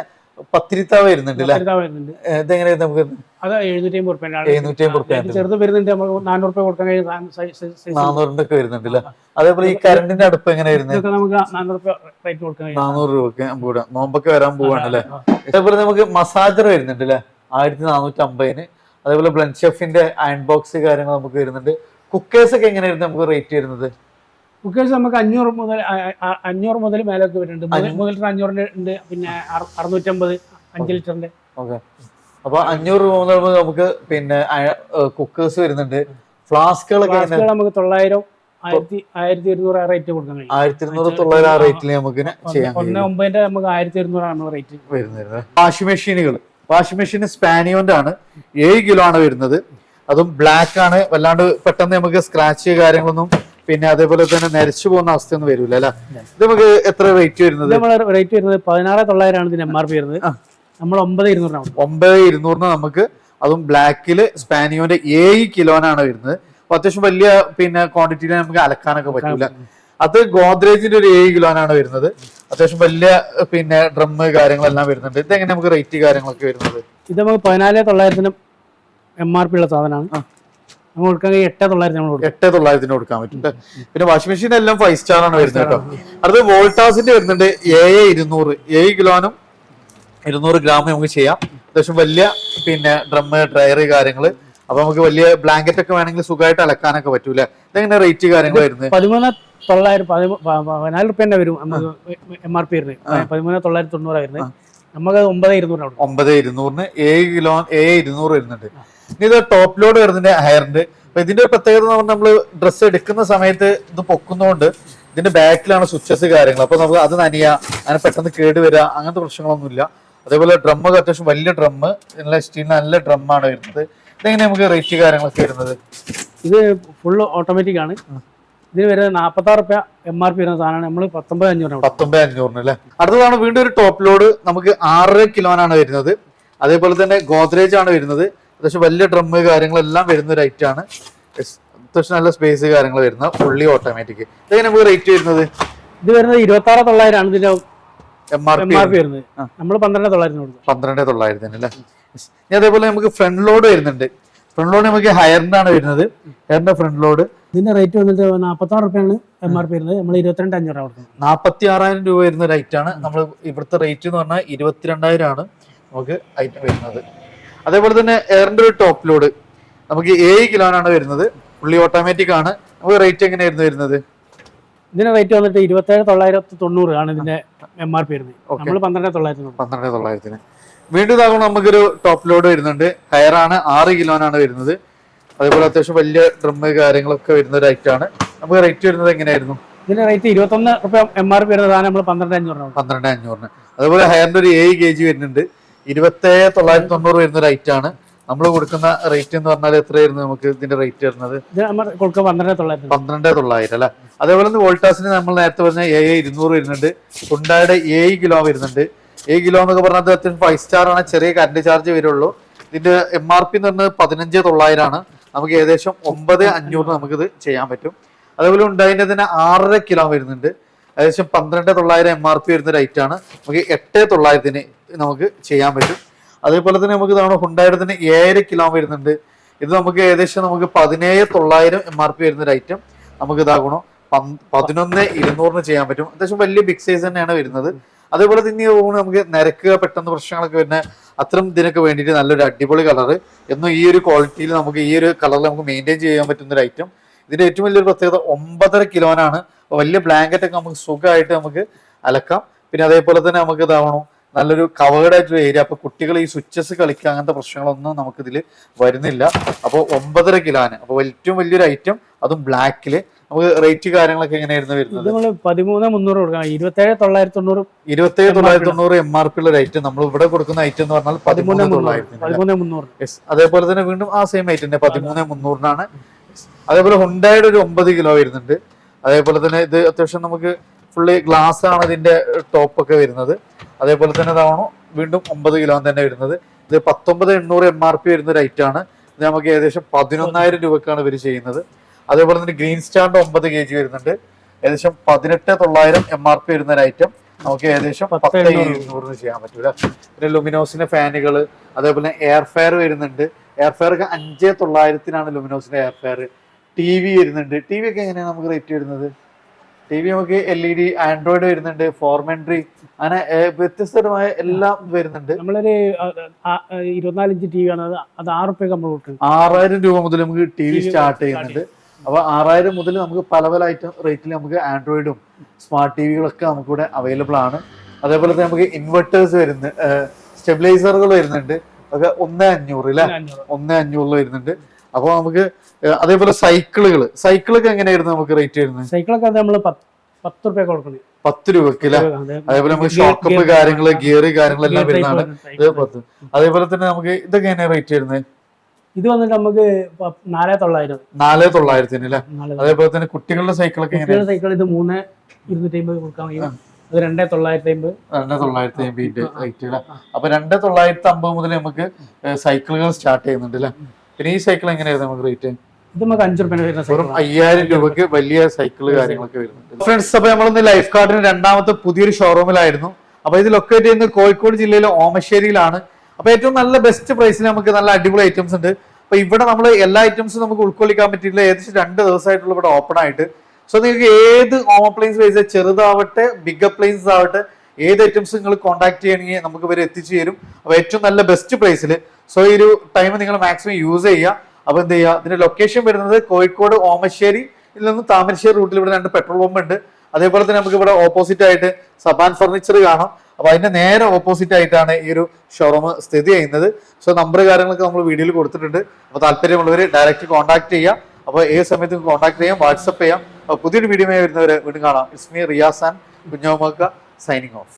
പത്തിരിത്താവ വരുന്നുണ്ട് വരുന്നുണ്ട്. ഇതെങ്ങനെ നമുക്ക് അത് എഴുന്നൂറ്റി അമ്പത് റുപ്യ എഴുന്നൂറ്റി അമ്പത് റുപ്യ ചെറുത് വരുന്നുണ്ട്. നമുക്ക് നാനൂറ് റുപ്യ കൊടുക്കാൻ കഴിയും സാധനം സൈ- സൈ- നാനൂറിന്റെ ഒക്കെ വരുന്നുണ്ട് അല്ലെ? അതേപോലെ ഈ കറണ്ടിന്റെ അടുപ്പ് എങ്ങനെ വരുന്നത്? നമുക്ക് നാനൂറ് രൂപ റേറ്റ് കൊടുക്കാൻ നാനൂറ് കൂടെ നോമ്പൊക്കെ വരാൻ പോവാണ് അല്ലെ? അതേപോലെ നമുക്ക് മസാജർ വരുന്നുണ്ട് അല്ലെ? ആയിരത്തി നാനൂറ്റി അമ്പതിന് അതേപോലെ ബ്ലഡ് ഷെഫിന്റെ അയൺ ബോക്സ് കാര്യങ്ങൾ നമുക്ക് വരുന്നുണ്ട്. കുക്കേഴ്സ് ഒക്കെ എങ്ങനെയായിരുന്നു നമുക്ക് റേറ്റ് വരുന്നത്? കുക്കേഴ്സ് നമുക്ക് അഞ്ഞൂറ് മുതൽ അഞ്ഞൂറ് മുതൽ മേലൊക്കെ വരുന്നുണ്ട്. മുതൽ ലിറ്റർ അഞ്ഞൂറിന്റെ ഉണ്ട് പിന്നെ അറു- അറുന്നൂറ്റമ്പത് അഞ്ച് ലിറ്ററിന്റെ. ഓക്കെ. അപ്പൊ അഞ്ഞൂറ് രൂപ മുതൽ നമുക്ക് പിന്നെ കുക്കേഴ്സ് വരുന്നുണ്ട്. ഫ്ലാസ്കുകളൊക്കെ നമുക്ക് തൊള്ളായിരം ആയിരത്തി ആയിരത്തി ഇരുന്നൂറ് റേറ്റ് കൊടുക്കാൻ കഴിയും. ആയിരത്തി ഇരുന്നൂറ് തൊള്ളായിരം ആ റേറ്റിൽ നമുക്ക് ചെയ്യാം ഒന്ന് ഒമ്പതിന്റെ നമുക്ക് ആയിരത്തി ഇരുന്നൂറാണ് നമ്മൾ റേറ്റ് വരുന്നത്. വാഷിംഗ് മെഷീനുകൾ വാഷിംഗ് മെഷീൻ സ്പാനിയോന്റെ ആണ് ഏഴ് കിലോ ആണ് വരുന്നത്. അതും ബ്ലാക്ക് ആണ്. വല്ലാണ്ട് പെട്ടെന്ന് നമുക്ക് സ്ക്രാച്ച് കാര്യങ്ങളൊന്നും പിന്നെ അതേപോലെ തന്നെ നരച്ചു പോകുന്ന അവസ്ഥയൊന്നും വരില്ല അല്ല? ഇത് നമുക്ക് എത്ര റേറ്റ് വരുന്നത്? റേറ്റ് വരുന്നത് പതിനാറ് തൊള്ളായിരമാണ് ഇതിന് എം ആർ പി വരുന്നത്. നമ്മൾ ഒമ്പത് ഇരുന്നൂറിനാണ് ഒമ്പത് ഇരുന്നൂറിന് നമുക്ക് അതും ബ്ലാക്കിൽ സ്പാനിയോന്റെ ഏഴ് കിലോനാണ് വരുന്നത്. അപ്പൊ അത്യാവശ്യം വലിയ പിന്നെ ക്വാണ്ടിറ്റിയിൽ നമുക്ക് അലക്കാനൊക്കെ പറ്റൂല. അത് ഗോദ്രേജിന്റെ ഒരു ഏഴ് കിലോനാണ് വരുന്നത്. അത്യാവശ്യം വലിയ പിന്നെ ഡ്രമ്മ് കാര്യങ്ങളെല്ലാം വരുന്നുണ്ട്. ഇത് എങ്ങനെ നമുക്ക് റേറ്റ് കാര്യങ്ങളൊക്കെ വരുന്നത്? ഇത് നമുക്ക് പതിനാല് തൊള്ളായിരത്തിന് എം ആർ പി ഉള്ള സാധനമാണ്. നമുക്ക് നമ്മൾ കൊടുക്കാൻ കഴിയും എട്ട് തൊള്ളായിരത്തി നമ്മൾ കൊടുക്കും. എട്ട് തൊള്ളായിരത്തിന് കൊടുക്കാൻ പറ്റും പിന്നെ വാഷിംഗ് മെഷീൻ എല്ലാം ഫൈവ് സ്റ്റാർ ആണ് വരുന്നത് കേട്ടോ. അടുത്ത് വോൾട്ടാസിന്റെ വരുന്നുണ്ട്. ഏഴ് ഇരുന്നൂറ്. ഏഴ് കിലോനും ഇരുന്നൂറ് ഗ്രാം നമുക്ക് ചെയ്യാം. അത്യാവശ്യം വലിയ പിന്നെ ഡ്രമ്മ് ഡ്രയർ കാര്യങ്ങൾ. അപ്പൊ നമുക്ക് വലിയ ബ്ലാങ്കറ്റ് ഒക്കെ വേണമെങ്കിൽ സുഖമായിട്ട് അലക്കാനൊക്കെ പറ്റൂല ഇതെങ്ങനെ റേറ്റ് കാര്യങ്ങൾ വരുന്നത്? പതിമൂന്ന് തൊള്ളായിരം പതിനാല് റുപ്യ തന്നെ വരും എം ആർ പി വരുന്നത്. പതിമൂന്ന് തൊള്ളായിരത്തി തൊണ്ണൂറ് വരുന്നത്. നമുക്ക് ഒമ്പത് ഇരുന്നൂറാണ് കൊടുക്കും ഒമ്പത് ഇരുന്നൂറിന് ഏഴ് കിലോ ഏഴ് ഇരുന്നൂറ് വരുന്നുണ്ട്. ഇനി ഇത് ടോപ്പ് ലോഡ് വരുന്നുണ്ട് ഹയറിന്റെ അപ്പൊ ഇതിന്റെ ഒരു പ്രത്യേകത എന്ന് പറഞ്ഞാൽ നമ്മൾ ഡ്രസ്സ് എടുക്കുന്ന സമയത്ത് ഇത് പൊക്കുന്നതുകൊണ്ട് ഇതിന്റെ ബാക്കിലാണ് സ്വിച്ചസ് കാര്യങ്ങൾ അപ്പൊ നമുക്ക് അത് നനിയ അങ്ങനെ പെട്ടെന്ന് കേട് വരിക അങ്ങനത്തെ പ്രശ്നങ്ങളൊന്നുമില്ല. അതേപോലെ ഡ്രം ഒക്കെ അത്യാവശ്യം വലിയ ഡ്രം നല്ല സ്റ്റീൽ നല്ല ഡ്രമ്മാണ് വരുന്നത്. ഇതെങ്ങനെ നമുക്ക് റേറ്റ് കാര്യങ്ങളൊക്കെ വരുന്നത്? ഇത് ഫുള്ള് ഓട്ടോമാറ്റിക് ആണ്. ഇതിന് വരുന്നത് നാൽപ്പത്താറ് റുപ്യ എം ആർ പി വരുന്ന സാധനമാണ്. നമ്മൾ പത്തൊമ്പത് അഞ്ഞൂറ്. പത്തൊമ്പത് അഞ്ഞൂറിന് അല്ലേ? അടുത്തതാണ് വീണ്ടും ഒരു ടോപ്പ് ലോഡ് നമുക്ക് ആറര കിലോനാണ് വരുന്നത്. അതേപോലെ തന്നെ ഗോദ്രേജ് ആണ് വരുന്നത്. അത്യാവശ്യം വലിയ ഡ്രമ്മ് കാര്യങ്ങളെല്ലാം വരുന്ന ഒരു ഐറ്റം ആണ്. അത്യാവശ്യം നല്ല സ്പേസ് കാര്യങ്ങൾ വരുന്ന ഫുള്ളി ഓട്ടോമാറ്റിക് ഇതെങ്ങനെ നമുക്ക് റേറ്റ് വരുന്നത്? ഇത് വരുന്നത് ഇരുപത്തി ആറ് തൊള്ളായിരമാണ് ഇതിന്റെ എം ആർ പി വരുന്നത്. നമ്മൾ പന്ത്രണ്ട് തൊള്ളായിരത്തിന് കൊടുക്കും. പന്ത്രണ്ട് തൊള്ളായിരത്തിന് അല്ലേ? ഇനി അതേപോലെ നമുക്ക് ഫ്രണ്ട് ലോഡ് വരുന്നുണ്ട്. ഫ്രണ്ട് ലോഡ് നമുക്ക് ഹയറിനാണ് വരുന്നത്. ഹയറിന്റെ ഫ്രണ്ട് ലോഡ് ഇതിന്റെ റേറ്റ് വന്നിട്ട് നാൽപ്പത്താറ് റുപ്യാണ് എം ആർ പി വരുന്നത്. നമ്മൾ ഇരുപത്തിരണ്ട് അഞ്ഞൂറ് കൊടുക്കുന്നത്. നാൽപ്പത്തി ആറായിരം രൂപ വരുന്ന റേറ്റ് ആണ്. നമ്മൾ ഇവിടുത്തെ റേറ്റ് എന്ന് പറഞ്ഞാൽ ഇരുപത്തിരണ്ടായിരം ആണ് നമുക്ക് ഐറ്റം വരുന്നത്. അതേപോലെ തന്നെ എയറിന്റെ ഒരു ടോപ്പ് ലോഡ് നമുക്ക് ഏഴ് ആണ് വരുന്നത്. ഫുള്ളി ഓട്ടോമാറ്റിക് ആണ്. നമുക്ക് റേറ്റ് എങ്ങനെയായിരുന്നു വരുന്നത്? ഇതിന്റെ റേറ്റ് വന്നിട്ട് ഇരുപത്തേഴ് തൊള്ളായിരത്തി തൊണ്ണൂറ് ആണ് ഇതിന്റെ എം ആർ പി വരുന്നത്. നമ്മൾ പന്ത്രണ്ട് തൊള്ളായിരത്തി പന്ത്രണ്ട് തൊള്ളായിരത്തിന്. വീണ്ടും ഇതാകുമ്പോൾ നമുക്കൊരു ടോപ്പ് ലോഡ് വരുന്നുണ്ട്. ഹയറാണ് ആറ് കിലോനാണ് വരുന്നത്. അതേപോലെ അത്യാവശ്യം വലിയ ഡ്രമ്മ് കാര്യങ്ങളൊക്കെ വരുന്ന ഒരു ഐറ്റം ആണ്. നമുക്ക് റേറ്റ് വരുന്നത് എങ്ങനെയായിരുന്നു? ഇതിന്റെ റേറ്റ് ഇരുപത്തൊന്ന് റുപ്യ എം ആർ പി വരുന്നത് നമ്മൾ പന്ത്രണ്ട് അഞ്ഞൂറ് കൊടുക്കും പന്ത്രണ്ട് അഞ്ഞൂറിന്. അതുപോലെ ഹയറിന്റെ ഒരു ഏഴ് കെ ജി വരുന്നുണ്ട്. ഇരുപത്തേഴ് തൊള്ളായിരത്തി തൊണ്ണൂറ് വരുന്ന ഒരു ഐറ്റം ആണ്. നമ്മൾ കൊടുക്കുന്ന റേറ്റ് എന്ന് പറഞ്ഞാൽ എത്രയായിരുന്നു നമുക്ക് ഇതിന്റെ റേറ്റ് വരുന്നത്? പന്ത്രണ്ട് തൊള്ളായിരം അല്ലെ? അതേപോലെ വോൾട്ടാസിന് നമ്മൾ നേരത്തെ പറഞ്ഞ ഏ ഇരുന്നൂറ് വരുന്നുണ്ട്. ഹുണ്ടായുടെ ഏഴ് കിലോ വരുന്നുണ്ട്. ഏഴ് കിലോ എന്നൊക്കെ പറഞ്ഞാൽ അത്യാവശ്യം ഫൈവ് സ്റ്റാർ ആണ്. ചെറിയ കറണ്ട് ചാർജ് വരുള്ളൂ. ഇതിന്റെ എം ആർ പി എന്ന് പറഞ്ഞത് പതിനഞ്ച് തൊള്ളായിരം ആണ്. നമുക്ക് ഏകദേശം ഒമ്പത് അഞ്ഞൂറിന് നമുക്കിത് ചെയ്യാൻ പറ്റും. അതേപോലെ ഉണ്ടായതിന്റെ തന്നെ ആറര കിലോ വരുന്നുണ്ട്. ഏകദേശം പന്ത്രണ്ട് തൊള്ളായിരം എം ആർ പി വരുന്ന റേറ്റ് ആണ്. നമുക്ക് എട്ട് തൊള്ളായിരത്തിന് നമുക്ക് ചെയ്യാൻ പറ്റും. അതേപോലെ തന്നെ നമുക്ക് ഇതാണ് ഹുണ്ടായുടെ തന്നെ ഏഴര കിലോ വരുന്നുണ്ട്. ഇത് നമുക്ക് ഏകദേശം നമുക്ക് പതിനേഴ് തൊള്ളായിരം എം ആർ പി വരുന്ന ഒരു ഐറ്റം നമുക്ക് ഇതാകണം. പതിനൊന്ന് ഇരുന്നൂറിന് ചെയ്യാൻ പറ്റും. അത്യാവശ്യം വലിയ ബിഗ് സൈസ് തന്നെയാണ് വരുന്നത്. അതേപോലെ തന്നെ പോകുമ്പോൾ നമുക്ക് നിരക്കുക പെട്ടെന്ന് പ്രശ്നങ്ങളൊക്കെ വരുന്ന അത്രയും ഇതിനൊക്കെ വേണ്ടിയിട്ട് നല്ലൊരു അടിപൊളി കളർ എന്നും ഈ ഒരു ക്വാളിറ്റിയിൽ നമുക്ക് ഈ ഒരു കളറിൽ നമുക്ക് മെയിന്റെയിൻ ചെയ്യാൻ പറ്റുന്ന ഒരു ഐറ്റം ഇതിന്റെ ഏറ്റവും വലിയൊരു പ്രത്യേകത ഒമ്പതര കിലോനാണ്. വലിയ ബ്ലാങ്കറ്റ് ഒക്കെ നമുക്ക് സുഖമായിട്ട് നമുക്ക് അലക്കാം. പിന്നെ അതേപോലെ തന്നെ നമുക്ക് ഇതാവണം നല്ലൊരു കവേർഡ് ഏരിയ അപ്പോൾ കുട്ടികൾ ഈ സ്വിച്ചസ് കളിക്കുക അങ്ങനത്തെ പ്രശ്നങ്ങളൊന്നും നമുക്ക് ഇതിൽ വരുന്നില്ല. അപ്പോൾ ഒമ്പതര ആണ് അപ്പോൾ ഏറ്റവും വലിയൊരു ഐറ്റം അതും ബ്ലാക്കിൽ നമുക്ക് റേറ്റ് കാര്യങ്ങളൊക്കെ എങ്ങനെയായിരുന്നു വരുന്നത്? നമ്മൾ പതിമൂന്ന് മുന്നൂറ് കൊടുക്കണം. ഇരുപത്തേഴ് തൊള്ളായിരത്തി തൊണ്ണൂറ് ഇരുപത്തേഴ് തൊള്ളായിരത്തി തൊണ്ണൂറ് എം ആർ പി ഉള്ള ഐറ്റം നമ്മൾ ഇവിടെ കൊടുക്കുന്ന ഐറ്റം എന്ന് പറഞ്ഞാൽ പതിമൂന്ന് തൊള്ളായിരത്തി അതേപോലെ തന്നെ വീണ്ടും ആ സെയിം ഐറ്റം തന്നെ പതിമൂന്ന് മുന്നൂറിനാണ്. അതേപോലെ ഹുണ്ടായുടെ ഒരു ഒമ്പത് കിലോ വരുന്നുണ്ട്. അതേപോലെ തന്നെ ഇത് അത്യാവശ്യം നമുക്ക് ഫുള്ളി ഗ്ലാസ് ആണ് ഇതിന്റെ ടോപ്പ് ഒക്കെ വരുന്നത്. അതേപോലെ തന്നെ ഇതാണോ വീണ്ടും ഒമ്പത് കിലോ തന്നെ വരുന്നത്. ഇത് പത്തൊമ്പത് എണ്ണൂറ് എം ആർ പി വരുന്ന ഒരു ഐറ്റാണ് ഇത് നമുക്ക് ഏകദേശം പതിനൊന്നായിരം രൂപക്കാണ് ഇവർ ചെയ്യുന്നത്. അതേപോലെ തന്നെ ഗ്രീൻ സ്റ്റാൻഡ് ഒമ്പത് കെ ജി വരുന്നുണ്ട്. ഏകദേശം പതിനെട്ട് തൊള്ളായിരം എം ആർ പി വരുന്ന ഒരു ഐറ്റം നമുക്ക് ഏകദേശം പത്ത്. ഇരുന്നൂറിന് ചെയ്യാൻ പറ്റൂല. പിന്നെ ലുമിനോസിന്റെ ഫാനുകൾ അതേപോലെ എയർ ഫെയർ വരുന്നുണ്ട്. എയർ ഫെയർ ഒക്കെ അഞ്ച് തൊള്ളായിരത്തിനാണ് ലുമിനോസിന്റെ എയർ ഫെയർ ടി വി വരുന്നുണ്ട്. ടി വി ഒക്കെ എങ്ങനെയാണ് നമുക്ക് റേറ്റ് വരുന്നത്? ടി വി നമുക്ക് എൽ ഇ ഡി ആൻഡ്രോയിഡ് വരുന്നുണ്ട് ഫോർമെൻട്രി അങ്ങനെ വ്യത്യസ്തമായ എല്ലാം വരുന്നുണ്ട്. നമ്മളൊരു ഇഞ്ച് ടി വി ആണ്. അത് ആറ് റുപ്യക്ക് നമ്മൾ ആറായിരം രൂപ മുതൽ നമുക്ക് ടി വി സ്റ്റാർട്ട് ചെയ്യുന്നുണ്ട്. അപ്പൊ ആറായിരം മുതൽ നമുക്ക് പല പല ഐറ്റം റേറ്റിൽ നമുക്ക് ആൻഡ്രോയിഡും സ്മാർട്ട് ടി വികളൊക്കെ നമുക്കിവിടെ അവൈലബിൾ ആണ്. അതേപോലെ തന്നെ നമുക്ക് ഇൻവെർട്ടേഴ്സ് വരുന്ന സ്റ്റെബിലൈസറുകൾ വരുന്നുണ്ട്. ഒക്കെ ഒന്ന് അഞ്ഞൂറ് അല്ലെ ഒന്ന് അഞ്ഞൂറിൽ വരുന്നുണ്ട്. അപ്പോൾ നമുക്ക് അതേപോലെ സൈക്കിളുകൾ സൈക്കിളൊക്കെ എങ്ങനെയായിരുന്നു നമുക്ക് റേറ്റ് വരുന്നത്? സൈക്കിളൊക്കെ നമ്മൾ പത്ത് റുപ്യ കൊടുക്കണേ പത്ത് രൂപക്ക് അല്ലെ അതേപോലെ നമുക്ക് ഷോക്കപ്പ് കാര്യങ്ങൾ ഗിയർ കാര്യങ്ങളെല്ലാം വരുന്നതാണ്. അതേപോലെ തന്നെ നമുക്ക് ഇതൊക്കെ എങ്ങനെയാണ് റേറ്റ് വരുന്നത്? ഇത് വന്നിട്ട് നമുക്ക് നാലേ തൊള്ളായിരം. നാലേ തൊള്ളായിരത്തിന് അല്ലെ അതേപോലെ തന്നെ കുട്ടികളുടെ സൈക്കിളൊക്കെ ഒക്കെ കുട്ടികളുടെ സൈക്കിൾ ഇത് മൂന്ന് ഇരുന്നൂറ്റി അമ്പത് കൊടുക്കാൻ കഴിയും. അത് രണ്ടേ തൊള്ളായിരത്തി അമ്പത് രണ്ടേ തൊള്ളായിരത്തി അമ്പതിന്റെ റേറ്റ് അപ്പൊ രണ്ടേ തൊള്ളായിരത്തി അമ്പത് മുതൽ നമുക്ക് സൈക്കിളുകൾ സ്റ്റാർട്ട് ചെയ്യുന്നുണ്ട് അല്ലെ പിന്നെ ഈ സൈക്കിൾ എങ്ങനെയായിരുന്നു നമുക്ക് റേറ്റ്? ഇത് നമുക്ക് അഞ്ചു റുപ്യ വരുന്ന അയ്യായിരം രൂപക്ക് വലിയ സൈക്കിൾ കാര്യങ്ങളൊക്കെ വരുന്നുണ്ട്. ഫ്രണ്ട്സ് അപ്പൊ നമ്മളിന്ന് ലൈഫ് കാർഡിന് രണ്ടാമത്തെ പുതിയൊരു ഷോറൂമിലായിരുന്നു അപ്പൊ ഇത് ലൊക്കേറ്റ് ചെയ്യുന്നത് കോഴിക്കോട് ജില്ലയിലെ ഓമശ്ശേരിയിലാണ്. അപ്പൊ ഏറ്റവും നല്ല ബെസ്റ്റ് പ്രൈസിൽ നമുക്ക് നല്ല അടിപൊളി ഐറ്റംസ് ഉണ്ട്. അപ്പൊ ഇവിടെ നമ്മൾ എല്ലാ ഐറ്റംസും നമുക്ക് ഉൾക്കൊള്ളിക്കാൻ പറ്റിയില്ല ഏകദേശം രണ്ട് ദിവസമായിട്ടുള്ള ഇവിടെ ഓപ്പൺ ആയിട്ട്. സോ നിങ്ങൾക്ക് ഏത് ഹോം അപ്ലയൻസ് വൈസ് ചെറുതാവട്ടെ ബിഗ് അപ്ലയൻസ് ആവട്ടെ ഏത് ഐറ്റംസ് നിങ്ങൾ കോൺടാക്ട് ചെയ്യണമെങ്കിൽ നമുക്ക് ഇവരെ എത്തിച്ചു തരും. അപ്പൊ ഏറ്റവും നല്ല ബെസ്റ്റ് പ്രൈസിൽ സോ ഈ ഒരു ടൈം നിങ്ങൾ മാക്സിമം യൂസ് ചെയ്യുക. അപ്പൊ എന്ത് ചെയ്യുക? ഇതിന്റെ ലൊക്കേഷൻ വരുന്നത് കോഴിക്കോട് ഓമശ്ശേരി. ഇതിൽ നിന്ന് താമരശ്ശേരി റൂട്ടിൽ ഇവിടെ രണ്ട് പെട്രോൾ പമ്പ് ഉണ്ട്. അതേപോലെ തന്നെ നമുക്ക് ഇവിടെ ഓപ്പോസിറ്റ് ആയിട്ട് സബാൻ ഫർണിച്ചർ കാണാം. അപ്പൊ അതിന്റെ നേരെ ഓപ്പോസിറ്റ് ആയിട്ടാണ് ഈ ഒരു ഷോറൂം സ്ഥിതി ചെയ്യുന്നത്. സോ നമ്പർ കാര്യങ്ങളൊക്കെ നമ്മൾ വീഡിയോയിൽ കൊടുത്തിട്ടുണ്ട്. അപ്പൊ താല്പര്യമുള്ളവർ ഡയറക്റ്റ് കോൺടാക്ട് ചെയ്യാം. അപ്പോൾ ഏത് സമയത്തും കോൺടാക്ട് ചെയ്യാം വാട്സപ്പ് ചെയ്യാം. അപ്പോൾ പുതിയൊരു വീഡിയോ വരുന്നവരെ വീണ്ടും കാണാം. Ismi Riyas and Kunjomakka signing off